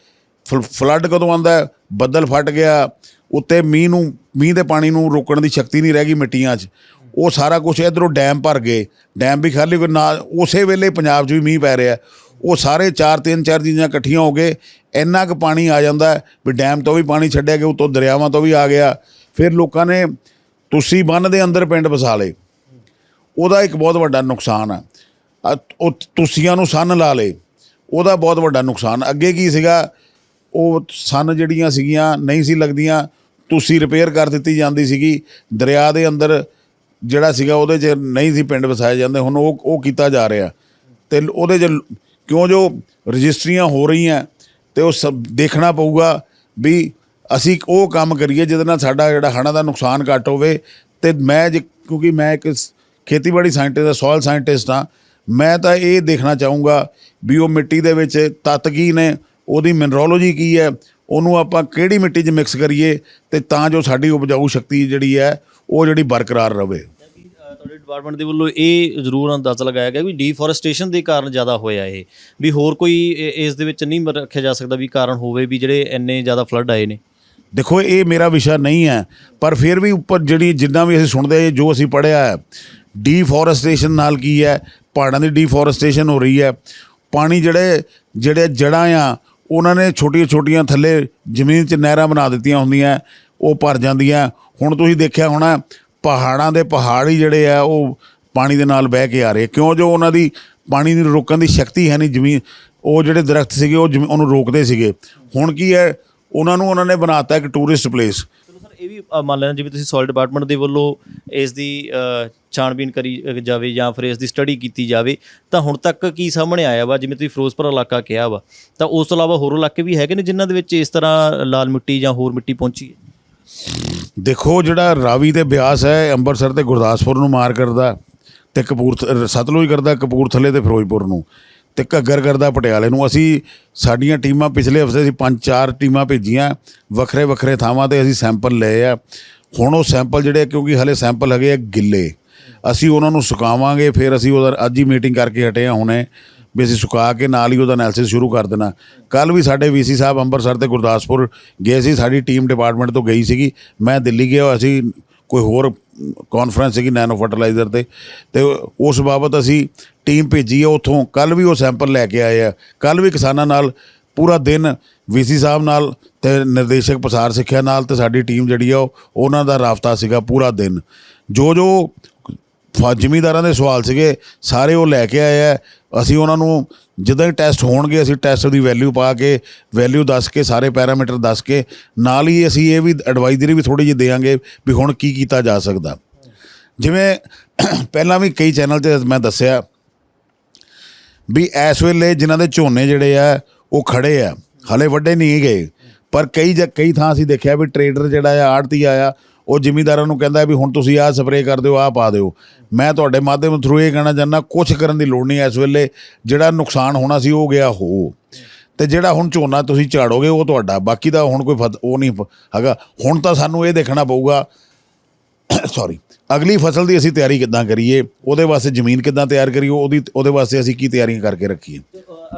ਫਲੱਡ ਕਦੋਂ ਆਉਂਦਾ ਬੱਦਲ ਫਟ ਗਿਆ। ਉੱਤੇ ਮੀਂਹ ਨੂੰ, ਮੀਂਹ ਦੇ ਪਾਣੀ ਨੂੰ ਰੋਕਣ ਦੀ ਸ਼ਕਤੀ ਨਹੀਂ ਰਹਿ ਗਈ ਮਿੱਟੀਆਂ 'ਚ। ਉਹ ਸਾਰਾ ਕੁਝ ਇਧਰੋਂ ਡੈਮ ਭਰ ਗਏ। ਡੈਮ ਵੀ ਖਾਲੀ ਨਾ, ਉਸੇ ਵੇਲੇ ਪੰਜਾਬ 'ਚ ਵੀ ਮੀਂਹ ਪੈ ਰਿਹਾ। ਉਹ ਸਾਰੇ ਚਾਰ, ਤਿੰਨ, ਚਾਰ ਚੀਜ਼ਾਂ ਇਕੱਠੀਆਂ ਹੋ ਕੇ ਇੰਨਾ ਕੁ ਪਾਣੀ ਆ ਜਾਂਦਾ ਵੀ ਡੈਮ ਤੋਂ ਵੀ ਪਾਣੀ ਛੱਡਿਆ ਗਿਆ, ਉਤੋਂ ਦਰਿਆਵਾਂ ਤੋਂ ਵੀ ਆ ਗਿਆ। ਫਿਰ ਲੋਕਾਂ ਨੇ ਤੁਸੀਂ ਬੰਨ ਦੇ ਅੰਦਰ ਪਿੰਡ ਵਸਾ ਲਏ। ਉਹਦਾ ਇੱਕ ਬਹੁਤ ਵੱਡਾ ਨੁਕਸਾਨ ਆ। ਉਹ ਤੁਸੀਆਂ ਨੂੰ ਸੰਨ ਲਾ ਲਏ। ਉਹਦਾ ਬਹੁਤ ਵੱਡਾ ਨੁਕਸਾਨ। ਅੱਗੇ ਕੀ ਸੀਗਾ? ਉਹ ਸੰਨ ਜਿਹੜੀਆਂ ਸੀਗੀਆਂ, ਨਹੀਂ ਸੀ ਲੱਗਦੀਆਂ। ਤੁਸੀਂ ਰਿਪੇਅਰ ਕਰ ਦਿੱਤੀ ਜਾਂਦੀ ਸੀਗੀ। ਦਰਿਆ ਦੇ ਅੰਦਰ ਜਿਹੜਾ ਸੀਗਾ, ਉਹਦੇ 'ਚ ਨਹੀਂ ਸੀ ਪਿੰਡ ਵਸਾਏ ਜਾਂਦੇ। ਹੁਣ ਉਹ ਉਹ ਕੀਤਾ ਜਾ ਰਿਹਾ। ਤੇ ਉਹਦੇ 'ਚ ਕਿਉਂ ਜੋ ਰਜਿਸਟਰੀਆਂ ਹੋ ਰਹੀਆਂ, ਤੇ ਉਹ ਸਭ ਦੇਖਣਾ ਪਊਗਾ ਵੀ ਅਸੀਂ ਉਹ ਕੰਮ ਕਰੀਏ ਜਿਹਦੇ ਨਾਲ ਸਾਡਾ ਜਿਹੜਾ ਹੜ੍ਹਾਂ ਦਾ ਨੁਕਸਾਨ ਘੱਟ ਹੋਵੇ। ਤੇ ਮੈਂ ਜੇ, ਕਿਉਂਕਿ ਮੈਂ ਇੱਕ ਖੇਤੀਬਾੜੀ ਸਾਇੰਟਿਸਟ ਸੋਇਲ ਸਾਇੰਟਿਸਟ ਹਾਂ, ਮੈਂ ਤਾਂ ਇਹ ਦੇਖਣਾ ਚਾਹੂੰਗਾ ਵੀ ਉਹ ਮਿੱਟੀ ਦੇ ਵਿੱਚ ਤੱਤ ਕੀ ਨੇ, ਉਹਦੀ ਮਿਨਰੋਲੋਜੀ ਕੀ ਹੈ, ਉਹਨੂੰ ਆਪਾਂ ਕਿਹੜੀ ਮਿੱਟੀ 'ਚ ਮਿਕਸ ਕਰੀਏ ਤੇ ਤਾਂ ਜੋ ਸਾਡੀ ਉਪਜਾਊ ਸ਼ਕਤੀ ਜਿਹੜੀ ਹੈ, ਉਹ ਜਿਹੜੀ ਬਰਕਰਾਰ ਰਵੇ ਡਿਪਾਰਟਮੈਂਟ ਦੇ ਵੱਲੋਂ ਇਹ ਜ਼ਰੂਰ ਅੰਦਾਜ਼ਾ ਲਗਾਇਆ ਗਿਆ ਵੀ ਡੀਫੋਰੈਸਟੇਸ਼ਨ ਦੇ ਕਾਰਨ ਜ਼ਿਆਦਾ ਹੋਇਆ ਇਹ, ਵੀ ਹੋਰ ਕੋਈ ਇ- ਇਸ ਦੇ ਵਿੱਚ ਨਹੀਂ ਮ- ਰੱਖਿਆ ਜਾ ਸਕਦਾ ਵੀ ਕਾਰਨ ਹੋਵੇ ਵੀ ਜਿਹੜੇ ਇੰਨੇ ਜ਼ਿਆਦਾ ਫਲੱਡ ਆਏ ਨੇ। ਦੇਖੋ, ਇਹ ਮੇਰਾ ਵਿਸ਼ਾ ਨਹੀਂ ਹੈ, ਪਰ ਫਿਰ ਵੀ ਉੱਪਰ ਜਿਹੜੀ ਜਿੰਨਾ ਵੀ ਅਸੀਂ ਸੁਣਦੇ ਜੋ ਅਸੀਂ ਪੜ੍ਹਿਆ ਹੈ ਡੀਫੋਰੈਸਟੇਸ਼ਨ ਨਾਲ ਕੀ ਹੈ? ਪਹਾੜਾਂ ਦੀ ਡੀਫੋਰੈਸਟੇਸ਼ਨ ਹੋ ਰਹੀ ਹੈ। ਪਾਣੀ ਜਿਹੜੇ ਜਿਹੜੇ ਜੜ੍ਹਾਂ ਆ, ਉਹਨਾਂ ਨੇ ਛੋਟੀਆਂ ਛੋਟੀਆਂ ਥੱਲੇ ਜ਼ਮੀਨ 'ਚ ਨਹਿਰਾਂ ਬਣਾ ਦਿੱਤੀਆਂ ਹੁੰਦੀਆਂ, ਉਹ ਭਰ ਜਾਂਦੀਆਂ। ਹੁਣ ਤੁਸੀਂ ਦੇਖਿਆ ਹੋਣਾ ਪਹਾੜਾਂ ਦੇ ਪਹਾੜ ਹੀ ਜਿਹੜੇ ਆ ਉਹ ਪਾਣੀ ਦੇ ਨਾਲ ਬਹਿ ਕੇ ਆ ਰਹੇ ਕਿਉਂ? ਜੋ ਉਹਨਾਂ ਦੀ ਪਾਣੀ ਨੂੰ ਰੋਕਣ ਦੀ ਸ਼ਕਤੀ ਹੈ ਨਹੀਂ ਜ਼ਮੀਨ ਉਹ ਜਿਹੜੇ ਦਰਖਤ ਸੀਗੇ ਉਹ ਜ਼ਮੀ- ਉਹਨੂੰ ਰੋਕਦੇ ਸੀਗੇ। ਹੁਣ ਕੀ ਹੈ? ਉਹਨਾਂ ਨੂੰ ਉਹਨਾਂ ਨੇ ਬਣਾਤਾ ਇੱਕ ਟੂਰਿਸਟ ਪਲੇਸ ਚਲੋ ਸਰ ਇਹ ਵੀ ਮੰਨ ਲੈਣਾ ਜਿਵੇਂ ਤੁਸੀਂ ਸੋਇਲ ਡਿਪਾਰਟਮੈਂਟ ਦੇ ਵੱਲੋਂ ਇਸ ਦੀ ਅ, ਛਾਣਬੀਨ ਕਰੀ ਜਾਵੇ ਜਾਂ ਫਿਰ ਇਸ ਦੀ ਸਟੱਡੀ ਕੀਤੀ ਜਾਵੇ ਤਾਂ ਹੁਣ ਤੱਕ ਕੀ ਸਾਹਮਣੇ ਆਇਆ ਵਾ? ਜਿਵੇਂ ਤੁਸੀਂ ਫਿਰੋਜ਼ਪੁਰ ਇਲਾਕਾ ਕਿਹਾ ਵਾ ਤਾਂ ਉਸ ਤੋਂ ਇਲਾਵਾ ਹੋਰ ਇਲਾਕੇ ਵੀ ਹੈਗੇ ਨੇ ਜਿਨ੍ਹਾਂ ਦੇ ਵਿੱਚ ਇਸ ਤਰ੍ਹਾਂ ਲਾਲ ਮਿੱਟੀ ਜਾਂ ਹੋਰ ਮਿੱਟੀ ਪਹੁੰਚੀ ਹੈ? ਦੇਖੋ ਜਿਹੜਾ ਰਾਵੀ ਤੇ ਬਿਆਸ ਹੈ, ਅੰਮ੍ਰਿਤਸਰ ਤੇ ਗੁਰਦਾਸਪੁਰ ਨੂੰ ਮਾਰ ਕਰਦਾ ਤੇ ਕਪੂਰਥ ਸਤਲੁਜ ਕਰਦਾ ਕਪੂਰਥਲੇ ਤੇ ਫਿਰੋਜ਼ਪੁਰ ਨੂੰ ਤੇ ਘੱਗਰ ਕਰਦਾ ਪਟਿਆਲੇ ਨੂੰ। ਅਸੀਂ ਸਾਡੀਆਂ ਟੀਮਾਂ ਪਿਛਲੇ ਹਫ਼ਤੇ ਅਸੀਂ ਪੰਜ ਚਾਰ ਟੀਮਾਂ ਭੇਜੀਆਂ, ਵੱਖਰੇ ਵੱਖਰੇ ਥਾਵਾਂ ਤੇ ਅਸੀਂ ਸੈਂਪਲ ਲਏ ਆ। ਹੁਣ ਉਹ ਸੈਂਪਲ ਜਿਹੜੇ ਕਿਉਂਕਿ ਹਲੇ ਸੈਂਪਲ ਹੈਗੇ ਆ ਗਿੱਲੇ, ਅਸੀਂ ਉਹਨਾਂ ਨੂੰ ਸੁਕਾਵਾਂਗੇ, ਫਿਰ ਅਸੀਂ ਉਹਦਾ, ਅੱਜ ਹੀ ਮੀਟਿੰਗ ਕਰਕੇ ਹਟੇ ਆ ਹੁਣੇ। ਵੀ ਅਸੀਂ ਸੁਕਾ ਕੇ ਨਾਲ ਹੀ ਉਹਦਾ ਐਨਾਲਿਸਿਸ ਸ਼ੁਰੂ ਕਰ ਦੇਣਾ। ਕੱਲ ਵੀ ਸਾਡੇ ਵੀਸੀ ਸਾਹਿਬ ਅੰਮ੍ਰਿਤਸਰ ਤੇ ਗੁਰਦਾਸਪੁਰ ਗਏ ਸੀ, ਸਾਡੀ ਟੀਮ ਡਿਪਾਰਟਮੈਂਟ ਤੋਂ ਗਈ ਸੀਗੀ। ਮੈਂ ਦਿੱਲੀ ਗਿਆ, ਅਸੀਂ ਕੋਈ ਹੋਰ ਕਾਨਫਰੰਸ ਸੀਗੀ ਨੈਨੋ ਫਰਟੀਲਾਈਜ਼ਰ ਤੇ। ਤੇ ਉਸ ਬਾਬਤ ਅਸੀਂ ਟੀਮ ਭੇਜੀ ਹੈ ਉੱਥੋਂ। ਕੱਲ ਵੀ ਉਹ ਸੈਂਪਲ ਲੈ ਕੇ ਆਏ ਆ। ਕੱਲ ਵੀ ਕਿਸਾਨਾਂ ਨਾਲ ਪੂਰਾ ਦਿਨ ਵੀਸੀ ਸਾਹਿਬ ਨਾਲ ਤੇ ਨਿਰਦੇਸ਼ਕ ਪਸਾਰ ਸਿੱਖਿਆ ਨਾਲ ਤੇ ਸਾਡੀ ਟੀਮ ਜਿਹੜੀ ਆ ਉਹ ਉਹਨਾਂ ਦਾ ਰਾਫਤਾ ਸੀਗਾ ਪੂਰਾ ਦਿਨ। ਜੋ ਜੋ ਫ- ਦੇ ਸਵਾਲ ਸੀਗੇ, ਸਾਰੇ ਉਹ ਲੈ ਕੇ ਆਏ ਆ। ਅਸੀਂ ਉਹਨਾਂ ਨੂੰ ਜਿੱਦਾਂ ਹੀ ਟੈਸਟ ਹੋਣਗੇ, ਅਸੀਂ ਟੈਸਟ ਦੀ ਵੈਲਿਊ ਪਾ ਕੇ ਵੈਲਿਊ ਦੱਸ ਕੇ, ਸਾਰੇ ਪੈਰਾਮੀਟਰ ਦੱਸ ਕੇ, ਨਾਲ ਹੀ ਅਸੀਂ ਇਹ ਵੀ ਐਡਵਾਈਜ਼ਰੀ ਵੀ ਥੋੜੀ ਜਿਹੀ ਦੇਵਾਂਗੇ ਵੀ ਹੁਣ ਕੀ ਕੀਤਾ ਜਾ ਸਕਦਾ। ਜਿਵੇਂ ਪਹਿਲਾਂ ਵੀ ਕਈ ਚੈਨਲ ਤੇ ਮੈਂ ਦੱਸਿਆ ਵੀ ਇਸ ਵੇਲੇ ਜਿਨ੍ਹਾਂ ਦੇ ਝੋਨੇ ਜਿਹੜੇ ਆ, ਉਹ ਖੜੇ ਆ। ਹਲੇ ਵੱਡੇ ਨਹੀਂ ਗਏ ਪਰ ਕਈ ਜ ਕਈ ਥਾਂ ਅਸੀਂ ਦੇਖਿਆ ਵੀ ਟਰੇਡਰ ਜਿਹੜਾ ਆ ਆੜਤੀ ਆਇਆ ਉਹ ਜ਼ਿਮੀਂਦਾਰਾਂ ਨੂੰ ਕਹਿੰਦਾ ਵੀ ਹੁਣ ਤੁਸੀਂ ਆਹ ਸਪਰੇਅ ਕਰ ਦਿਓ, ਆਹ ਪਾ ਦਿਓ। ਮੈਂ ਤੁਹਾਡੇ ਮਾਧਿਅਮ ਥਰੂ ਇਹ ਕਹਿਣਾ ਚਾਹੁੰਦਾ ਕੁਝ ਕਰਨ ਦੀ ਲੋੜ ਨਹੀਂ ਇਸ ਵੇਲੇ। ਜਿਹੜਾ ਨੁਕਸਾਨ ਹੋਣਾ ਸੀ ਉਹ ਗਿਆ ਹੋ। ਤੇ ਜਿਹੜਾ ਹੁਣ ਝੋਨਾ ਤੁਸੀਂ ਝਾੜੋਗੇ ਉਹ ਤੁਹਾਡਾ, ਬਾਕੀ ਦਾ ਹੁਣ ਕੋਈ ਫਤ- ਉਹ ਨਹੀਂ ਹੈਗਾ। ਹੁਣ ਤਾਂ ਸਾਨੂੰ ਇਹ ਦੇਖਣਾ ਪਊਗਾ ਸੌਰੀ ਅਗਲੀ ਫਸਲ ਦੀ ਅਸੀਂ ਤਿਆਰੀ ਕਿੱਦਾਂ ਕਰੀਏ? ਉਹਦੇ ਵਾਸਤੇ ਜ਼ਮੀਨ ਕਿੱਦਾਂ ਤਿਆਰ ਕਰੀਏ? ਉਹਦੀ ਉਹਦੇ ਵਾਸਤੇ ਅਸੀਂ ਕੀ ਤਿਆਰੀਆਂ ਕਰਕੇ ਰੱਖੀਏ?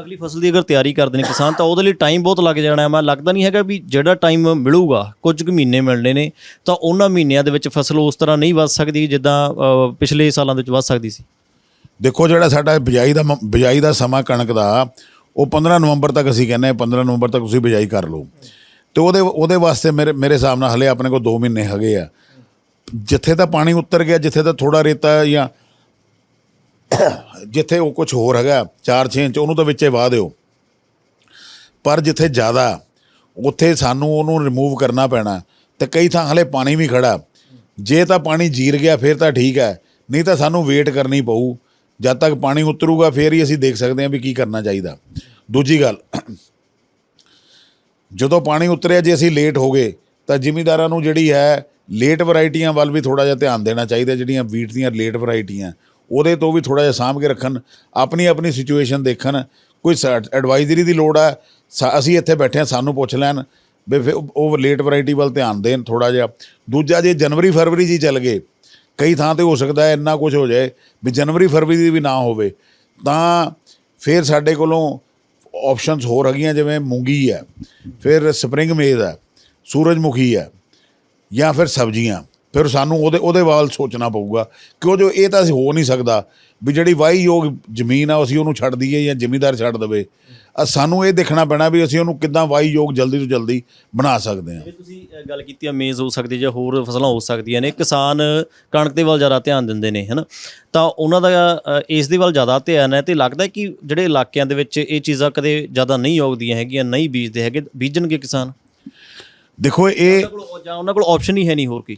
ਅਗਲੀ ਫਸਲ ਦੀ ਅਗਰ ਤਿਆਰੀ ਕਰਦੇ ਨੇ ਕਿਸਾਨ ਤਾਂ ਉਹਦੇ ਲਈ ਟਾਈਮ ਬਹੁਤ ਲੱਗ ਜਾਣਾ ਹੈ। ਮੈਂ ਲੱਗਦਾ ਨਹੀਂ ਹੈਗਾ ਵੀ ਜਿਹੜਾ ਟਾਈਮ ਮਿਲੂਗਾ ਕੁਝ ਕੁ ਮਹੀਨੇ ਮਿਲਣੇ ਨੇ ਤਾਂ ਉਹਨਾਂ ਮਹੀਨਿਆਂ ਦੇ ਵਿੱਚ ਫਸਲ ਉਸ ਤਰ੍ਹਾਂ ਨਹੀਂ ਵੱਧ ਸਕਦੀ ਜਿੱਦਾਂ ਪਿਛਲੇ ਸਾਲਾਂ ਦੇ ਵਿੱਚ ਵੱਧ ਸਕਦੀ ਸੀ। ਦੇਖੋ ਜਿਹੜਾ ਸਾਡਾ ਬਿਜਾਈ ਦਾ ਬਿਜਾਈ ਦਾ ਸਮਾਂ ਕਣਕ ਦਾ ਉਹ 15 ਨਵੰਬਰ ਤੱਕ ਅਸੀਂ ਕਹਿੰਦੇ ਹਾਂ 15 ਨਵੰਬਰ ਤੱਕ ਤੁਸੀਂ ਬਿਜਾਈ ਕਰ ਲਓ। ਤੇ ਉਹਦੇ ਉਹਦੇ ਵਾਸਤੇ ਮੇਰੇ ਮੇਰੇ ਹਿਸਾਬ ਨਾਲ ਹਲੇ ਆਪਣੇ ਕੋਲ 2 ਮਹੀਨੇ ਹੈਗੇ ਆ। ਜਿੱਥੇ ਤਾਂ ਪਾਣੀ ਉੱਤਰ ਗਿਆ, ਜਿੱਥੇ ਤਾਂ ਥੋੜਾ ਰੇਤਾ ਜਾਂ ਜਿੱਥੇ ਉਹ ਕੁਝ ਹੋਰ ਹੈਗਾ 4-6 ਇੰਚ, ਉਹਨੂੰ ਤਾਂ ਵਿੱਚੇ ਵਾਹ ਦਿਓ। ਪਰ ਜਿੱਥੇ ਜ਼ਿਆਦਾ, ਉੱਥੇ ਸਾਨੂੰ ਉਹਨੂੰ ਰਿਮੂਵ ਕਰਨਾ ਪੈਣਾ। ਤੇ ਕਈ ਥਾਂ ਹਲੇ ਪਾਣੀ ਵੀ ਖੜਾ। ਜੇ ਤਾਂ ਪਾਣੀ ਜੀਰ ਗਿਆ, ਫਿਰ ਤਾਂ ਠੀਕ ਹੈ। ਨਹੀਂ ਤਾਂ ਸਾਨੂੰ ਵੇਟ ਕਰਨੀ ਪਊ। ਜਦ ਤੱਕ ਪਾਣੀ ਉਤਰੂਗਾ, ਫਿਰ ਹੀ ਅਸੀਂ ਦੇਖ ਸਕਦੇ ਹਾਂ ਵੀ ਕੀ ਕਰਨਾ ਚਾਹੀਦਾ। ਦੂਜੀ ਗੱਲ, ਜਦੋਂ ਪਾਣੀ ਉਤਰਿਆ, ਜੇ ਅਸੀਂ ਲੇਟ ਹੋ ਗਏ, ਤਾਂ ਜ਼ਿਮੀਦਾਰਾਂ ਨੂੰ ਜਿਹੜੀ ਹੈ ਲੇਟ ਵੈਰਾਈਟੀਆਂ ਵੱਲ ਵੀ ਥੋੜਾ ਜਿਹਾ ਧਿਆਨ ਦੇਣਾ ਚਾਹੀਦਾ, ਜਿਹੜੀਆਂ ਵੀਟ ਦੀਆਂ ਲੇਟ ਵੈਰਾਈਟੀਆਂ। ਉਹਦੇ ਤੋਂ ਵੀ ਥੋੜਾ ਜਿਹਾ ਸਾਂਭ ਕੇ ਰੱਖਣ, ਆਪਣੀ ਆਪਣੀ ਸਿਚੁਏਸ਼ਨ ਦੇਖਣ। ਕੋਈ ਐਡਵਾਈਜ਼ਰੀ ਦੀ ਲੋੜ ਹੈ ਸਾ- ਅਸੀਂ ਇੱਥੇ ਬੈਠੇ ਹਾਂ, ਸਾਨੂੰ ਪੁੱਛ ਲੈਣ। ਵੀ ਫਿਰ ਉਹ- ਲੇਟ ਵੈਰਾਈਟੀ ਵੱਲ ਧਿਆਨ ਦੇਣ ਥੋੜਾ ਜਿਹਾ। ਦੂਜਾ, ਜੇ ਜਨਵਰੀ ਫਰਵਰੀ ਜੀ ਚੱਲ ਗਏ, ਕਈ ਥਾਂ ਤੇ ਹੋ ਸਕਦਾ ਹੈ ਇੰਨਾ ਕੁਝ ਹੋ ਜਾਏ ਵੀ ਜਨਵਰੀ ਫਰਵਰੀ ਦੀ ਵੀ ਨਾ ਹੋਵੇ, ਤਾਂ ਫਿਰ ਸਾਡੇ ਕੋਲੋਂ ਆਪਸ਼ਨਸ ਹੋਰ ਹੈਗੀਆਂ, ਜਿਵੇਂ ਮੂੰਗੀ ਹੈ, ਫਿਰ ਸਪਰਿੰਗ ਮੇਜ਼ ਹੈ, ਸੂਰਜਮੁਖੀ ਹੈ। ਜਾਂ ਫਿਰ ਸਬਜ਼ੀਆਂ ਫਿਰ ਸਾਨੂੰ ਉਹਦੇ ਉਹਦੇ ਵੱਲ ਸੋਚਣਾ ਪਊਗਾ। ਕਿਉਂ ਜੋ ਇਹ ਤਾਂ ਅਸੀਂ ਹੋ ਨਹੀਂ ਸਕਦਾ ਵੀ ਜਿਹੜੀ ਵਾਹੀ ਯੋਗ ਜ਼ਮੀਨ ਆ ਅਸੀਂ ਉਹਨੂੰ ਛੱਡ ਦਈਏ ਜਾਂ ਜ਼ਿਮੀਂਦਾਰ ਛੱਡ ਦੇਵੇ। ਅ ਸਾਨੂੰ ਇਹ ਦੇਖਣਾ ਪੈਣਾ ਵੀ ਅਸੀਂ ਉਹਨੂੰ ਕਿੱਦਾਂ ਵਾਹੀ ਯੋਗ ਜਲਦੀ ਤੋਂ ਜਲਦੀ ਬਣਾ ਸਕਦੇ ਹਾਂ। ਜਿਵੇਂ ਤੁਸੀਂ ਅ, ਗੱਲ ਕੀਤੀ ਆ ਮੇਜ਼ ਹੋ ਸਕਦੀ ਜਾਂ ਹੋਰ ਫਸਲਾਂ ਹੋ ਸਕਦੀਆਂ ਨੇ ਕਿਸਾਨ ਕਣਕ ਦੇ ਵੱਲ ਜ਼ਿਆਦਾ ਧਿਆਨ ਦਿੰਦੇ ਨੇ ਹਨਾ? ਤਾਂ ਉਹਨਾਂ ਦਾ ਅ, ਇਸ ਦੇ ਵੱਲ ਜ਼ਿਆਦਾ ਧਿਆਨ ਹੈ ਤੇ ਲੱਗਦਾ ਹੈ ਕਿ ਜਿਹੜੇ ਇਲਾਕਿਆਂ ਦੇ ਵਿੱਚ ਇਹ ਚੀਜ਼ਾਂ ਕਦੇ ਜ਼ਿਆਦਾ ਨਹੀਂ ਉਗਦੀਆਂ ਹੈਗੀਆਂ ਨਹੀਂ ਬੀਜਦੇ ਹੈਗੇ ਬੀਜਣਗੇ ਕਿਸਾਨ? ਦੇਖੋ ਇਹ ਉਹਨਾਂ ਕੋਲ ਜਾਂ ਉਹਨਾਂ ਕੋਲ ਆਪਸ਼ਨ ਹੀ ਹੈ ਨਹੀਂ ਹੋਰ ਕੀ।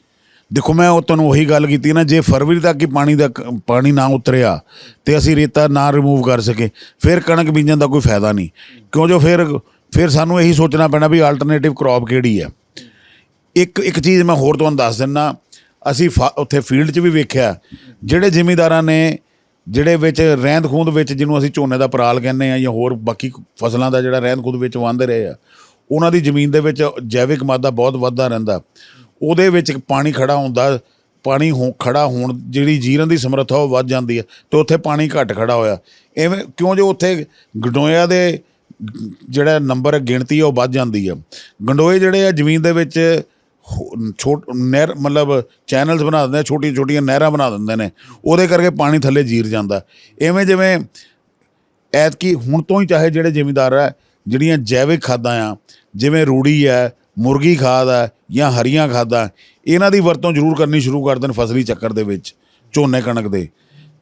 ਦੇਖੋ ਮੈਂ ਉਹ ਤੁਹਾਨੂੰ ਉਹੀ ਗੱਲ ਕੀਤੀ ਨਾ ਜੇ ਫਰਵਰੀ ਤੱਕ ਹੀ ਪਾਣੀ ਦਾ ਪਾਣੀ ਨਾ ਉਤਰਿਆ ਤੇ ਅਸੀਂ ਰੇਤਾ ਨਾ ਰਿਮੂਵ ਕਰ ਸਕੇ ਫਿਰ ਕਣਕ ਬੀਜਣ ਦਾ ਕੋਈ ਫਾਇਦਾ ਨਹੀਂ। ਕਿਉਂ ਜੋ ਫਿਰ ਫਿਰ ਸਾਨੂੰ ਇਹੀ ਸੋਚਣਾ ਪੈਣਾ ਵੀ ਆਲਟਰਨੇਟਿਵ ਕ੍ਰੌਪ ਕਿਹੜੀ ਹੈ। ਇੱਕ ਇੱਕ ਚੀਜ਼ ਮੈਂ ਹੋਰ ਤੁਹਾਨੂੰ ਦੱਸ ਦਿੰਨਾ ਅਸੀਂ ਉੱਥੇ ਫੀਲਡ 'ਚ ਵੀ ਵੇਖਿਆ ਜਿਹੜੇ ਜ਼ਿਮੀਂਦਾਰਾਂ ਨੇ ਜਿਹੜੇ ਵਿੱਚ ਰਹਿੰਦ ਖੂੰਦ ਵਿੱਚ ਜਿਹਨੂੰ ਅਸੀਂ ਝੋਨੇ ਦਾ ਪਰਾਲ ਕਹਿੰਦੇ ਆ ਜਾਂ ਹੋਰ ਬਾਕੀ ਫਸਲਾਂ ਦਾ ਜਿਹੜਾ ਰਹਿੰਦ ਖੂੰਦ ਵਿੱਚ ਵਾਂਦੇ ਰਹੇ ਆ ਉਹਨਾਂ ਦੀ ਜ਼ਮੀਨ ਦੇ ਵਿੱਚ ਜੈਵਿਕ ਮਾਦਾ ਬਹੁਤ ਵੱਧਦਾ ਰਹਿੰਦਾ। ਉਹਦੇ ਵਿੱਚ ਪਾਣੀ ਖੜਾ ਹੁੰਦਾ, ਪਾਣੀ ਹੋ, ਖੜਾ ਹੋਣ, ਜਿਹੜੀ ਜੀਰਨ ਦੀ ਸਮਰੱਥਾ ਉਹ ਵੱਧ ਜਾਂਦੀ ਹੈ ਤੇ ਉੱਥੇ ਪਾਣੀ ਘੱਟ ਖੜਾ ਹੋਇਆ। ਐਵੇਂ ਕਿਉਂ ਜੋ ਉੱਥੇ ਗੰਡੋਇਆ ਦੇ ਜਿਹੜਾ ਨੰਬਰ ਗਿਣਤੀ ਉਹ ਵੱਧ ਜਾਂਦੀ ਹੈ। ਗੰਡੋਏ ਜਿਹੜੇ ਆ ਜ਼ਮੀਨ ਦੇ ਵਿੱਚ ਹੋ- ਛੋਟ, ਨਹਿਰ, ਮਤਲਬ ਚੈਨਲਸ ਬਣਾ ਦਿੰਦੇ ਆ ਛੋਟੀਆਂ ਛੋਟੀਆਂ ਨਹਿਰਾਂ ਬਣਾ ਦਿੰਦੇ ਨੇ। ਉਹਦੇ ਕਰਕੇ ਪਾਣੀ ਥੱਲੇ ਜੀਰ ਜਾਂਦਾ। ਐਵੇਂ ਜਿਵੇਂ ਐਤਕੀ ਹੁਣ ਤੋਂ ਹੀ ਚਾਹੇ ਜਿਹੜੇ ਜ਼ਿਮੀਂਦਾਰ ਹੈ ਜਿਹੜੀਆਂ ਜੈਵਿਕ ਖਾਦਾਂ ਆ, ਜਿਵੇਂ ਰੂੜੀ ਹੈ, ਮੁਰਗੀ ਖਾਦ ਹੈ ਜਾਂ ਹਰੀਆਂ ਖਾਦਾਂ, ਇਹਨਾਂ ਦੀ ਵਰਤੋਂ ਜ਼ਰੂਰ ਕਰਨੀ ਸ਼ੁਰੂ ਕਰ ਦੇਣ ਫਸਲੀ ਚੱਕਰ ਦੇ ਵਿੱਚ, ਝੋਨੇ ਕਣਕ ਦੇ।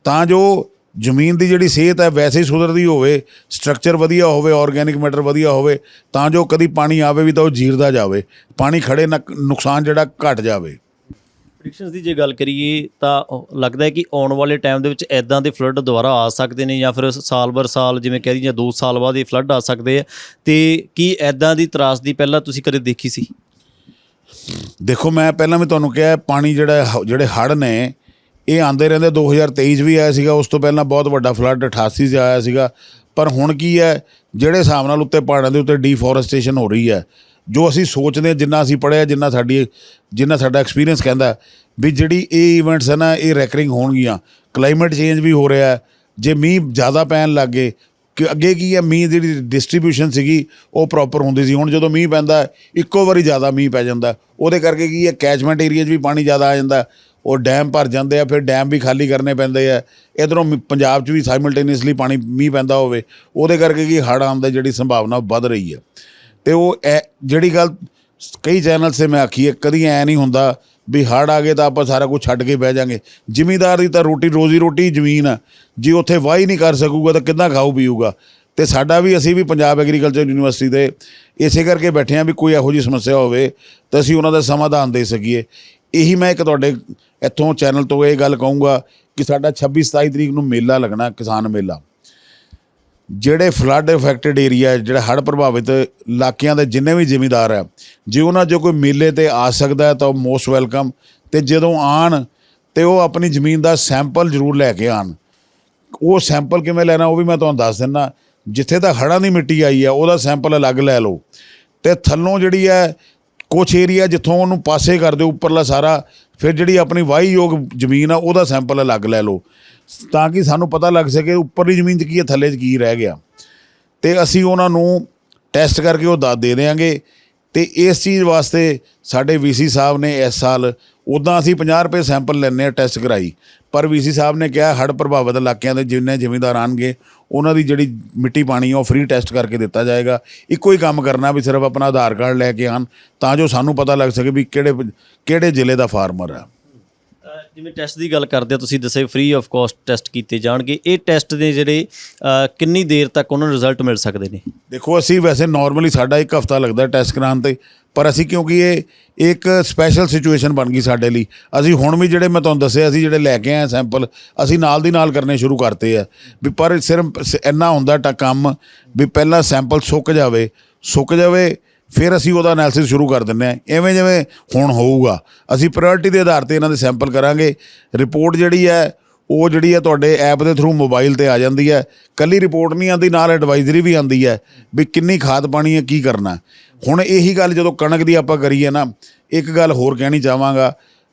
ਤਾਂ ਜੋ ਜ਼ਮੀਨ ਦੀ ਜਿਹੜੀ ਸਿਹਤ ਹੈ ਵੈਸੇ ਹੀ ਸੁਧਰਦੀ ਹੋਵੇ ਸਟਰਕਚਰ ਵਧੀਆ ਹੋਵੇ ਆਰਗੈਨਿਕ ਮੈਟਰ ਵਧੀਆ ਹੋਵੇ, ਤਾਂ ਜੋ ਕਦੀ ਪਾਣੀ ਆਵੇ ਵੀ ਤਾਂ ਉਹ ਜੀਰਦਾ ਜਾਵੇ, ਪਾਣੀ ਖੜੇ ਨਾ ਨੁਕਸਾਨ ਜਿਹੜਾ ਘਟ ਜਾਵੇ। ਪ੍ਰੈਡਿਕਸ਼ਨਸ ਦੀ ਜੇ ਗੱਲ ਕਰੀਏ ਤਾਂ ਲੱਗਦਾ ਹੈ ਕਿ ਆਉਣ ਵਾਲੇ ਟਾਈਮ ਦੇ ਵਿੱਚ ਐਦਾਂ ਦੇ ਫਲੱਡ ਦੁਬਾਰਾ ਆ ਸਕਦੇ ਨੇ ਜਾਂ ਫਿਰ ਸਾਲ ਬਰ ਸਾਲ ਜਿਵੇਂ ਕਹਿ ਦਈਏ 2 ਸਾਲ ਬਾਅਦ ਇਹ ਫਲੱਡ ਆ ਸਕਦੇ ਆ, ਤੇ ਕੀ ਐਦਾਂ ਦੀ ਤਰਾਸਦੀ ਪਹਿਲਾਂ ਤੁਸੀਂ ਕਦੇ ਦੇਖੀ ਸੀ? ਦੇਖੋ, ਮੈਂ ਪਹਿਲਾਂ ਵੀ ਤੁਹਾਨੂੰ ਕਿਹਾ, ਪਾਣੀ ਜਿਹੜਾ ਹ- ਜਿਹੜੇ ਹੜ੍ਹ ਨੇ, ਇਹ ਆਂਦੇ ਰਹਿੰਦੇ 2023 'ਚ ਵੀ ਆਇਆ ਸੀਗਾ, ਉਸ ਤੋਂ ਪਹਿਲਾਂ ਬਹੁਤ ਵੱਡਾ ਫਲੱਡ 88 'ਚ ਆਇਆ ਸੀਗਾ। ਪਰ ਹੁਣ ਕੀ ਹੈ, ਜਿਹੜੇ ਹਿਸਾਬ ਨਾਲ ਉੱਤੇ ਪਹਾੜਾਂ ਦੇ ਉੱਤੇ ਡੀਫੋਰੈਸਟੇਸ਼ਨ ਹੋ ਰਹੀ ਹੈ ਜੋ ਅਸੀਂ ਸੋਚਦੇ ਹਾਂ, ਜਿੰਨਾ ਅਸੀਂ ਪੜ੍ਹਿਆ, ਜਿੰਨਾ ਸਾਡੀ, ਜਿੰਨਾ ਸਾਡਾ ਐਕਸਪੀਰੀਅੰਸ ਕਹਿੰਦਾ ਵੀ ਜਿਹੜੀ ਇਹ ਇਵੈਂਟਸ ਹੈ ਨਾ, ਇਹ ਰੈਕਰਿੰਗ ਹੋਣਗੀਆਂ। ਕਲਾਈਮੇਟ ਚੇਂਜ ਵੀ ਹੋ ਰਿਹਾ ਜੇ ਮੀਂਹ ਜ਼ਿਆਦਾ ਪੈਣ ਲੱਗੇ ਕਿ ਅੱਗੇ ਕੀ ਹੈ, ਮੀਂਹ ਜਿਹੜੀ ਡਿਸਟ੍ਰੀਬਿਊਸ਼ਨ ਸੀਗੀ, ਉਹ ਪ੍ਰੋਪਰ ਹੁੰਦੀ ਸੀ। ਹੁਣ ਜਦੋਂ ਮੀਂਹ ਪੈਂਦਾ ਇੱਕੋ ਵਾਰੀ ਜ਼ਿਆਦਾ ਮੀਂਹ ਪੈ ਜਾਂਦਾ ਉਹਦੇ ਕਰਕੇ ਕੀ ਹੈ ਕੈਚਮੈਂਟ ਏਰੀਆ 'ਚ ਵੀ ਪਾਣੀ ਜ਼ਿਆਦਾ ਆ ਜਾਂਦਾ ਉਹ ਡੈਮ ਭਰ ਜਾਂਦੇ ਆ, ਫਿਰ ਡੈਮ ਵੀ ਖਾਲੀ ਕਰਨੇ ਪੈਂਦੇ ਆ। ਇਧਰੋਂ ਪੰਜਾਬ 'ਚ ਵੀ ਸਾਈਮਲਟੇਨੀਅਸਲੀ ਪਾਣੀ, ਮੀਂਹ ਪੈਂਦਾ ਹੋਵੇ। ਉਹਦੇ ਕਰਕੇ ਕੀ ਹੜ੍ਹ ਆਉਣ ਦੀ ਜਿਹੜੀ ਸੰਭਾਵਨਾ ਉਹ ਵੱਧ ਰਹੀ ਹੈ। ਤੇ ਉਹ ਐ, ਜਿਹੜੀ ਗੱਲ ਕਈ ਚੈਨਲ ਸੇ ਮੈਂ ਆਖੀ ਹੈ, ਕਦੀ ਐ ਨਹੀਂ ਹੁੰਦਾ ਵੀ ਹੜ੍ਹ ਆ ਗਏ ਤਾਂ ਆਪਾਂ ਸਾਰਾ ਕੁਝ ਛੱਡ ਕੇ ਬਹਿ ਜਾਾਂਗੇ। ਜ਼ਿਮੀਂਦਾਰ ਦੀ ਤਾਂ ਰੋਟੀ ਰੋਜ਼ੀ ਰੋਟੀ ਜ਼ਮੀਨ ਆ। ਜੇ ਉੱਥੇ ਵਾਹੀ ਨਹੀਂ ਕਰ ਸਕੂਗਾ ਤਾਂ ਕਿੱਦਾਂ ਖਾਊ ਪੀਊਗਾ? ਤੇ ਸਾਡਾ ਵੀ, ਅਸੀਂ ਵੀ ਪੰਜਾਬ ਐਗਰੀਕਲਚਰ ਯੂਨੀਵਰਸਿਟੀ ਦੇ ਇਸੇ ਕਰਕੇ ਬੈਠੇ ਆ ਵੀ ਕੋਈ ਇਹੋ ਜਿਹੀ ਸਮੱਸਿਆ ਹੋਵੇ ਤਾਂ ਅਸੀਂ ਉਹਨਾਂ ਦਾ ਸਮਾਧਾਨ ਦੇ ਸਕੀਏ। ਇਹੀ ਮੈਂ ਇੱਕ ਤੁਹਾਡੇ ਇੱਥੋਂ ਚੈਨਲ ਤੋਂ ਇਹ ਗੱਲ ਕਹੂੰਗਾ ਕਿ ਸਾਡਾ 26 27 ਤਰੀਕ ਨੂੰ ਮੇਲਾ ਲੱਗਣਾ, ਕਿਸਾਨ ਮੇਲਾ। ਜਿਹੜੇ ਫਲੱਡ ਇਫੈਕਟਡ ਏਰੀਆ ਜਿਹੜੇ ਹੜ੍ਹ ਪ੍ਰਭਾਵਿਤ ਇਲਾਕਿਆਂ ਦੇ ਜਿੰਨੇ ਵੀ ਜ਼ਿਮੀਦਾਰ ਆ, ਜੇ ਉਹਨਾਂ 'ਚੋਂ ਕੋਈ ਮੇਲੇ ਤੇ ਆ ਸਕਦਾ ਹੈ ਤਾਂ ਉਹ ਮੋਸਟ ਵੈਲਕਮ ਤੇ ਜਦੋਂ ਆਣ ਤੇ ਉਹ ਆਪਣੀ ਜ਼ਮੀਨ ਦਾ ਸੈਂਪਲ ਜ਼ਰੂਰ ਲੈ ਕੇ ਆਣ ਉਹ ਸੈਂਪਲ ਕਿਵੇਂ ਲੈਣਾ ਉਹ ਵੀ ਮੈਂ ਤੁਹਾਨੂੰ ਦੱਸ ਦਿੰਦਾ। ਜਿੱਥੇ ਤਾਂ ਹੜ੍ਹਾਂ ਦੀ ਮਿੱਟੀ ਆਈ ਹੈ ਉਹਦਾ ਸੈਂਪਲ ਅਲੱਗ ਲੈ ਲਓ। ਤੇ ਥੱਲੋਂ ਜਿਹੜੀ ਹੈ, ਕੁਛ ਏਰੀਆ ਜਿੱਥੋਂ ਉਹਨੂੰ ਪਾਸੇ ਕਰ ਦਿਓ, ਉੱਪਰਲਾ ਸਾਰਾ ਫਿਰ ਜਿਹੜੀ ਆਪਣੀ ਵਾਹੀਯੋਗ ਜ਼ਮੀਨ ਆ, ਉਹਦਾ ਸੈਂਪਲ ਅਲੱਗ ਲੈ ਲਓ। ਤਾਂ ਕਿ ਸਾਨੂੰ ਪਤਾ ਲੱਗ ਸਕੇ ਉੱਪਰਲੀ ਜ਼ਮੀਨ 'ਚ ਕੀ ਹੈ ਥੱਲੇ 'ਚ ਕੀ ਰਹਿ ਗਿਆ। ਤੇ ਅਸੀਂ ਉਹਨਾਂ ਨੂੰ ਟੈਸਟ ਕਰਕੇ ਉਹ ਦੱਸ ਦੇ ਦੇਵਾਂਗੇ ਤੇ ਇਸ ਚੀਜ਼ ਵਾਸਤੇ ਸਾਡੇ ਵੀਸੀ ਸਾਹਿਬ ਨੇ ਇਸ ਸਾਲ ਉਦਾਂ ਅਸੀਂ 50 ਰੁਪਏ ਸੈਂਪਲ ਲੈਣੇ ਆ ਟੈਸਟ ਕਰਾਈ। ਪਰ ਵੀਸੀ ਸਾਹਿਬ ਨੇ ਕਿਹਾ ਹੜ੍ਹ ਪ੍ਰਭਾਵਿਤ ਇਲਾਕਿਆਂ ਦੇ ਜਿੰਨੇ ਜ਼ਿਮੀਂਦਾਰ ਆਣਗੇ ਉਹਨਾਂ ਦੀ ਜਿਹੜੀ ਮਿੱਟੀ ਪਾਣੀ ਆ ਉਹ ਫ੍ਰੀ ਟੈਸਟ ਕਰਕੇ ਦਿੱਤਾ ਜਾਏਗਾ। ਇੱਕੋ ਹੀ ਕੰਮ ਕਰਨਾ ਵੀ ਸਿਰਫ ਆਪਣਾ ਆਧਾਰ ਕਾਰਡ ਲੈ ਕੇ ਆਣ ਤਾਂ ਜੋ ਸਾਨੂੰ ਪਤਾ ਲੱਗ ਸਕੇ ਵੀ ਕਿਹੜੇ ਕਿਹੜੇ ਜ਼ਿਲ੍ਹੇ ਦਾ ਫਾਰਮਰ ਆ। ਜਿਵੇਂ ਟੈਸਟ ਦੀ ਗੱਲ ਕਰਦੇ ਹੋ ਤੁਸੀਂ ਦੱਸਿਆ ਫ੍ਰੀ ਆਫ ਕਾਸਟ ਟੈਸਟ ਕੀਤੇ ਜਾਣਗੇ। ਇਹ ਟੈਸਟ ਦੇ ਜਿਹੜੇ ਕਿੰਨੀ ਦੇਰ ਤੱਕ ਉਹਨਾਂ ਨੂੰ ਰਿਜ਼ਲਟ ਮਿਲ ਸਕਦੇ ਨੇ? ਦੇਖੋ ਅਸੀਂ ਵੈਸੇ ਨਾਰਮਲੀ ਸਾਡਾ ਇੱਕ ਹਫਤਾ ਲੱਗਦਾ ਟੈਸਟ ਕਰਾਉਣ ਤੇ। ਪਰ ਅਸੀਂ ਕਿਉਂਕਿ ਇਹ ਇੱਕ ਸਪੈਸ਼ਲ ਸਿਚੁਏਸ਼ਨ ਬਣ ਗਈ ਸਾਡੇ ਲਈ। ਅਸੀਂ ਹੁਣ ਵੀ ਜਿਹੜੇ ਮੈਂ ਤੁਹਾਨੂੰ ਦੱਸਿਆ, ਅਸੀਂ ਜਿਹੜੇ ਲੈ ਕੇ ਆਏ ਸੈਂਪਲ ਅਸੀਂ ਨਾਲ ਦੀ ਨਾਲ ਕਰਨੇ ਸ਼ੁਰੂ ਕਰਤੇ ਆ। ਵੀ ਪਰ ਸਿਰਫ ਸ- ਇੰਨਾ ਹੁੰਦਾ ਟਾ ਕੰਮ ਵੀ ਪਹਿਲਾਂ ਸੈਂਪਲ ਸੁੱਕ ਜਾਵੇ ਸੁੱਕ ਜਾਵੇ, ਫਿਰ ਅਸੀਂ ਉਹਦਾ ਐਨਾਲਿਸਿਸ ਸ਼ੁਰੂ ਕਰ ਦਿੰਦੇ ਆ। ਐਵੇਂ ਜਿਵੇਂ ਹੁਣ ਹੋਊਗਾ। ਅਸੀਂ ਪ੍ਰਾਇੋਰਟੀ ਦੇ ਆਧਾਰ ਤੇ ਇਹਨਾਂ ਦੇ ਸੈਂਪਲ ਕਰਾਂਗੇ। ਰਿਪੋਰਟ ਜਿਹੜੀ ਹੈ, ਉਹ ਜਿਹੜੀ ਹੈ ਤੁਹਾਡੇ ਐਪ ਦੇ ਥਰੂ ਮੋਬਾਈਲ ਤੇ ਆ ਜਾਂਦੀ ਹੈ। ਕੱਲੀ ਰਿਪੋਰਟ ਨਹੀਂ ਆਉਂਦੀ, ਨਾਲ ਐਡਵਾਈਜ਼ਰੀ ਵੀ ਆਉਂਦੀ ਹੈ। ਵੀ ਕਿੰਨੀ ਖਾਦ ਪਾਣੀ ਹੈ, ਕੀ ਕਰਨਾ। ਹੁਣ ਇਹੀ ਗੱਲ ਜਦੋਂ ਕਣਕ ਦੀ ਆਪਾਂ ਕਰੀਏ ਨਾ, ਇੱਕ ਗੱਲ ਹੋਰ ਕਹਿਣੀ ਚਾਹਾਂਗਾ,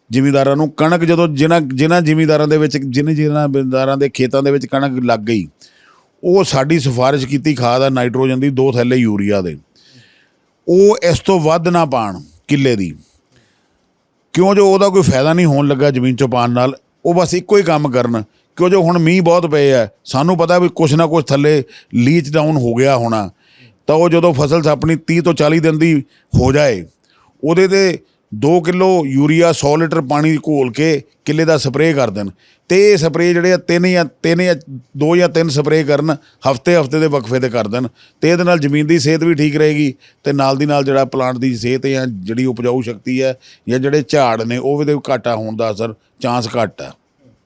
ਜ਼ਿਮੀਦਾਰਾਂ ਨੂੰ ਕਣਕ ਜਦੋਂ ਜਿਨ੍ਹਾਂ ਜਿਨ੍ਹਾਂ ਜ਼ਿਮੀਦਾਰਾਂ ਦੇ ਵਿੱਚ, ਜਿਨ੍ਹਾਂ ਜਿਨ੍ਹਾਂ ਜ਼ਿਮੀਂਦਾਰਾਂ ਦੇ ਖੇਤਾਂ ਦੇ ਵਿੱਚ ਕਣਕ ਲੱਗ ਗਈ, ਉਹ ਸਾਡੀ ਸਿਫਾਰਿਸ਼ ਕੀਤੀ ਖਾਦ ਆ ਨਾਈਟ੍ਰੋਜਨ ਦੀ ਦੋ ਥੈਲੇ ਯੂਰੀਆ ਦੇ। ਉਹ ਇਸ ਤੋਂ ਵੱਧ ਨਾ ਪਾਣ ਕਿੱਲੇ ਦੀ। ਕਿਉਂ ਜੋ ਉਹਦਾ ਕੋਈ ਫਾਇਦਾ ਨਹੀਂ ਹੋਣ ਲੱਗਾ ਜ਼ਮੀਨ ਚੋਂ ਪਾਣ ਨਾਲ, ਉਹ ਬਸ ਇੱਕੋ ਹੀ ਕੰਮ ਕਰਨ। ਕਿਉਂ ਜੋ ਹੁਣ ਮੀਂਹ ਬਹੁਤ ਪਏ ਆ, ਸਾਨੂੰ ਪਤਾ ਵੀ ਕੁਛ ਨਾ ਕੁਛ ਥੱਲੇ ਲੀਚ ਡਾਊਨ ਹੋ ਗਿਆ ਹੋਣਾ। ਤਾਂ ਉਹ ਜਦੋਂ ਫਸਲ ਆਪਣੀ 30 ਤੋਂ 40 ਦਿਨ ਦੀ ਹੋ ਜਾਏ, ਉਹਦੇ ਤੇ 2 ਕਿਲੋ ਯੂਰੀਆ 100 ਲੀਟਰ ਪਾਣੀ ਘੋਲ ਕੇ ਕਿੱਲੇ ਦਾ ਸਪਰੇਅ ਕਰ ਦੇਣ। ਤੇ ਇਹ ਸਪਰੇਅ ਜਿਹੜੇ ਆ, ਤਿੰਨ ਜਾਂ ਤਿੰਨ ਜਾਂ, ਦੋ ਜਾਂ ਤਿੰਨ ਸਪਰੇਅ ਕਰਨ, ਹਫ਼ਤੇ ਹਫ਼ਤੇ ਦੇ ਵਕਫੇ ਤੇ ਕਰ ਦੇਣ। ਤੇ ਇਹਦੇ ਨਾਲ ਜ਼ਮੀਨ ਦੀ ਸਿਹਤ ਵੀ ਠੀਕ ਰਹੇਗੀ ਤੇ ਨਾਲ ਦੀ ਨਾਲ ਜਿਹੜਾ ਪਲਾਂਟ ਦੀ ਸਿਹਤ ਜਾਂ ਜਿਹੜੀ ਉਪਜਾਊ ਸ਼ਕਤੀ ਹੈ ਜਾਂ ਜਿਹੜੇ ਝਾੜ ਨੇ, ਉਹ ਵੀ ਤੇ ਘਾਟਾ ਹੋਣ ਦਾ ਅਸਰ, ਚਾਂਸ ਘੱਟ ਹੈ।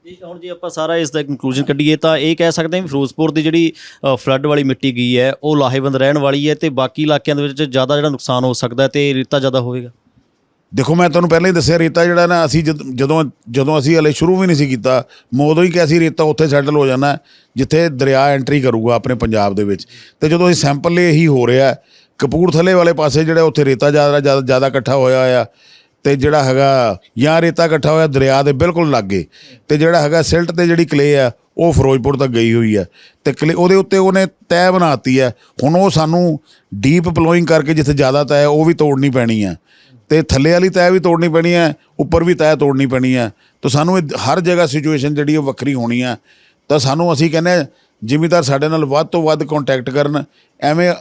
ਇਹ ਹੁਣ ਜੇ ਆਪਾਂ ਸਾਰਾ ਇਸ ਦਾ ਕੰਕਲੂਜਨ ਕੱਢੀਏ ਤਾਂ ਇਹ ਕਹਿ ਸਕਦੇ ਹਾਂ ਵੀ ਫਿਰੋਜ਼ਪੁਰ ਦੀ ਜਿਹੜੀ ਫਲੱਡ ਵਾਲੀ ਮਿੱਟੀ ਗਈ ਹੈ, ਉਹ ਲਾਹੇਵੰਦ ਰਹਿਣ ਵਾਲੀ ਹੈ ਤੇ ਬਾਕੀ ਇਲਾਕਿਆਂ ਦੇ ਵਿੱਚ ਜ਼ਿਆਦਾ ਜਿਹੜਾ ਨੁਕਸਾਨ ਹੋ ਸਕਦਾ ਹੈ ਤੇ ਰੇਤਾ ਜ਼ਿਆਦਾ ਹੋਵੇਗਾ। ਦੇਖੋ, ਮੈਂ ਤੁਹਾਨੂੰ ਪਹਿਲਾਂ ਹੀ ਦੱਸਿਆ ਰੇਤਾ ਜਿਹੜਾ ਨਾ, ਅਸੀਂ ਜਦ- ਜਦੋਂ ਜਦੋਂ ਅਸੀਂ ਹਲੇ ਸ਼ੁਰੂ ਵੀ ਨਹੀਂ ਸੀ ਕੀਤਾ ਮੈਂ ਉਦੋਂ ਹੀ ਕਿਹਾ ਸੀ ਰੇਤਾ ਉੱਥੇ ਸੈਟਲ ਹੋ ਜਾਣਾ, ਜਿੱਥੇ ਦਰਿਆ ਐਂਟਰੀ ਕਰੂਗਾ ਆਪਣੇ ਪੰਜਾਬ ਦੇ ਵਿੱਚ। ਤੇ ਜਦੋਂ ਅਸੀਂ ਸੈਂਪਲ ਲਏ ਇਹੀ ਹੋ ਰਿਹਾ, ਕਪੂਰਥਲੇ ਵਾਲੇ ਪਾਸੇ ਜਿਹੜਾ ਉੱਥੇ ਰੇਤਾ ਜ਼ਿਆਦਾ ਜ਼ਿਆਦਾ ਜ਼ਿਆਦਾ ਇਕੱਠਾ ਹੋਇਆ ਆ ਤੇ ਜਿਹੜਾ ਹੈਗਾ ਜਾਂ ਰੇਤਾ ਇਕੱਠਾ ਹੋਇਆ ਦਰਿਆ ਦੇ ਬਿਲਕੁਲ ਲਾਗੇ ਤੇ ਜਿਹੜਾ ਹੈਗਾ ਸਿਲਟ ਤੇ ਜਿਹੜੀ ਕਲੇ ਆ ਉਹ ਫਿਰੋਜ਼ਪੁਰ ਤੱਕ ਗਈ ਹੋਈ ਹੈ ਤੇ ਕਲੇ ਉਹਦੇ ਉੱਤੇ ਉਹਨੇ ਤੈਅ ਬਣਾਤੀ ਹੈ ਹੁਣ ਉਹ ਸਾਨੂੰ ਡੀਪ ਪਲੋਇੰਗ ਕਰਕੇ ਜਿੱਥੇ ਜ਼ਿਆਦਾ ਤੈਅ ਹੈ, ਉਹ ਵੀ ਤੋੜਨੀ ਪੈਣੀ ਹੈ ਤੇ ਥੱਲੇ ਵਾਲੀ ਤੈਅ ਵੀ ਤੋੜਨੀ ਪੈਣੀ ਹੈ ਉੱਪਰ ਵੀ ਤੈਅ ਤੋੜਨੀ ਪੈਣੀ ਹੈ ਤਾਂ ਸਾਨੂੰ ਇਹ ਹਰ ਜਗ੍ਹਾ ਸਿਚੁਏਸ਼ਨ ਜਿਹੜੀ ਉਹ ਵੱਖਰੀ ਹੋਣੀ ਹੈ ਤਾਂ ਸਾਨੂੰ ਅਸੀਂ ਕਹਿੰਦੇ ਜ਼ਿਮੀਦਾਰ ਸਾਡੇ ਨਾਲ ਵੱਧ ਤੋਂ ਵੱਧ ਕੰਟੈਕਟ ਕਰਨ ਐਵੇਂ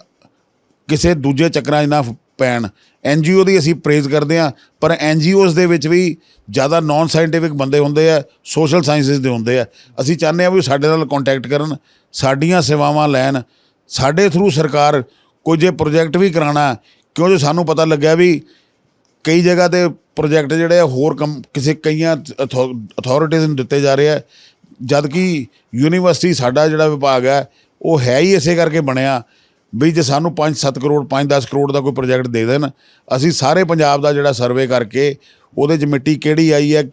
ਕਿਸੇ ਦੂਜੇ ਚੱਕਰਾਂ 'ਚ ਨਾ ਫ- ਪੈਣ ਐਨਜੀਓ ਦੀ ਅਸੀਂ ਪ੍ਰੇਜ਼ ਕਰਦੇ ਹਾਂ, ਪਰ ਐਨਜੀਓਜ਼ ਦੇ ਵਿੱਚ ਵੀ ਜ਼ਿਆਦਾ ਨਾਨ ਸਾਇੰਟਿਫਿਕ ਬੰਦੇ ਹੁੰਦੇ ਆ ਸੋਸ਼ਲ ਸਾਇੰਸਿਸ ਦੇ ਹੁੰਦੇ ਆ। ਅਸੀਂ ਚਾਹੁੰਦੇ ਹਾਂ ਵੀ ਸਾਡੇ ਨਾਲ ਕੰਟੈਕਟ ਕਰਨ, ਸਾਡੀਆਂ ਸੇਵਾਵਾਂ ਲੈਣ, ਸਾਡੇ ਥਰੂ ਸਰਕਾਰ ਕੋਈ ਜੇ ਪ੍ਰੋਜੈਕਟ ਵੀ ਕਰਾਉਣਾ, ਕਿਉਂ ਜੋ ਸਾਨੂੰ ਪਤਾ ਲੱਗਿਆ ਵੀ ਕਈ ਜਗ੍ਹਾ ਤੇ ਪ੍ਰੋਜੈਕਟ ਜਿਹੜੇ ਆ, ਹੋਰ ਕੰਮ ਕਿਸੇ ਕਈਆਂ ਅਥਾਰਟੀਜ਼ ਨੂੰ ਦਿੱਤੇ ਜਾ ਰਹੇ ਆ ਜਦ ਕਿ ਯੂਨੀਵਰਸਿਟੀ ਸਾਡਾ ਜਿਹੜਾ ਵਿਭਾਗ ਹੈ ਉਹ ਹੈ ਹੀ ਇਸੇ ਕਰਕੇ ਬਣਿਆ। ਵੀ ਜੇ ਸਾਨੂੰ 5-7 ਕਰੋੜ 5-10 ਕਰੋੜ ਦਾ ਕੋਈ ਪ੍ਰੋਜੈਕਟ ਦੇ ਦੇਣ, ਅਸੀਂ ਸਾਰੇ ਪੰਜਾਬ ਦਾ ਜਿਹੜਾ ਸਰਵੇ ਕਰਕੇ ਉਹਦੇ 'ਚ ਮਿੱਟੀ ਕਿਹੜੀ ਆਈ ਹੈ,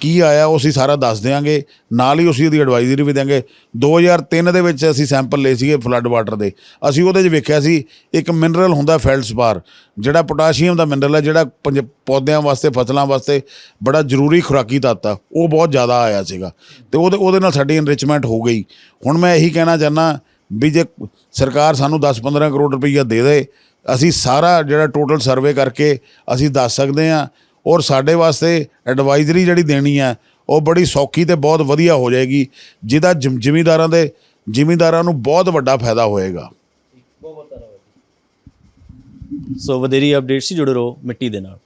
ਕੀ ਆਇਆ, ਉਹ ਅਸੀਂ ਸਾਰਾ ਦੱਸ ਦਿਆਂਗੇ। ਨਾਲ ਹੀ ਅਸੀਂ ਉਹਦੀ ਐਡਵਾਈਜ਼ਰੀ ਵੀ ਦਿਆਂਗੇ। 2003 ਦੇ ਵਿੱਚ ਅਸੀਂ ਸੈਂਪਲ ਲਏ ਸੀਗੇ ਫਲੱਡ ਵਾਟਰ ਦੇ। ਅਸੀਂ ਉਹਦੇ 'ਚ ਵੇਖਿਆ ਸੀ, ਇੱਕ ਮਿਨਰਲ ਹੁੰਦਾ ਫੈਲਸਪਾਰ ਜਿਹੜਾ ਪੋਟਾਸ਼ੀਅਮ ਦਾ ਮਿਨਰਲ ਹੈ, ਜਿਹੜਾ ਪੰਜ- ਪੌਦਿਆਂ ਵਾਸਤੇ, ਫਸਲਾਂ ਵਾਸਤੇ ਬੜਾ ਜ਼ਰੂਰੀ ਖੁਰਾਕੀ ਤੱਤ ਆ, ਉਹ ਬਹੁਤ ਜ਼ਿਆਦਾ ਆਇਆ ਸੀਗਾ। ਤੇ ਉਹਦੇ ਉਹਦੇ ਨਾਲ ਸਾਡੀ ਇਨਰਿਚਮੈਂਟ ਹੋ ਗਈ। ਹੁਣ ਮੈਂ ਇਹੀ ਕਹਿਣਾ ਚਾਹੁੰਦਾ ਵੀ ਜੇ ਸਰਕਾਰ ਸਾਨੂੰ 10-15 ਕਰੋੜ ਰੁਪਈਆ ਦੇ ਦੇ, ਅਸੀਂ ਸਾਰਾ ਜਿਹੜਾ ਟੋਟਲ ਸਰਵੇ ਕਰਕੇ ਅਸੀਂ ਦੱਸ ਸਕਦੇ ਹਾਂ ਔਰ ਸਾਡੇ ਵਾਸਤੇ ਐਡਵਾਈਜ਼ਰੀ ਜਿਹੜੀ ਦੇਣੀ ਹੈ, ਉਹ ਬੜੀ ਸੌਖੀ ਤੇ ਬਹੁਤ ਵਧੀਆ ਹੋ ਜਾਏਗੀ, ਜਿਹਦਾ ਜ਼ਿਮ- ਜ਼ਿਮੀਂਦਾਰਾਂ ਦੇ, ਜ਼ਿਮੀਂਦਾਰਾਂ ਨੂੰ ਬਹੁਤ ਵੱਡਾ ਫਾਇਦਾ ਹੋਏਗਾ। ਬਹੁਤ ਬਹੁਤ ਧੰਨਵਾਦ ਸੋ ਵਧੇਰੀ ਅਪਡੇਟ ਸੀ, ਜੁੜੇ ਰਹੋ ਮਿੱਟੀ ਦੇ ਨਾਲ।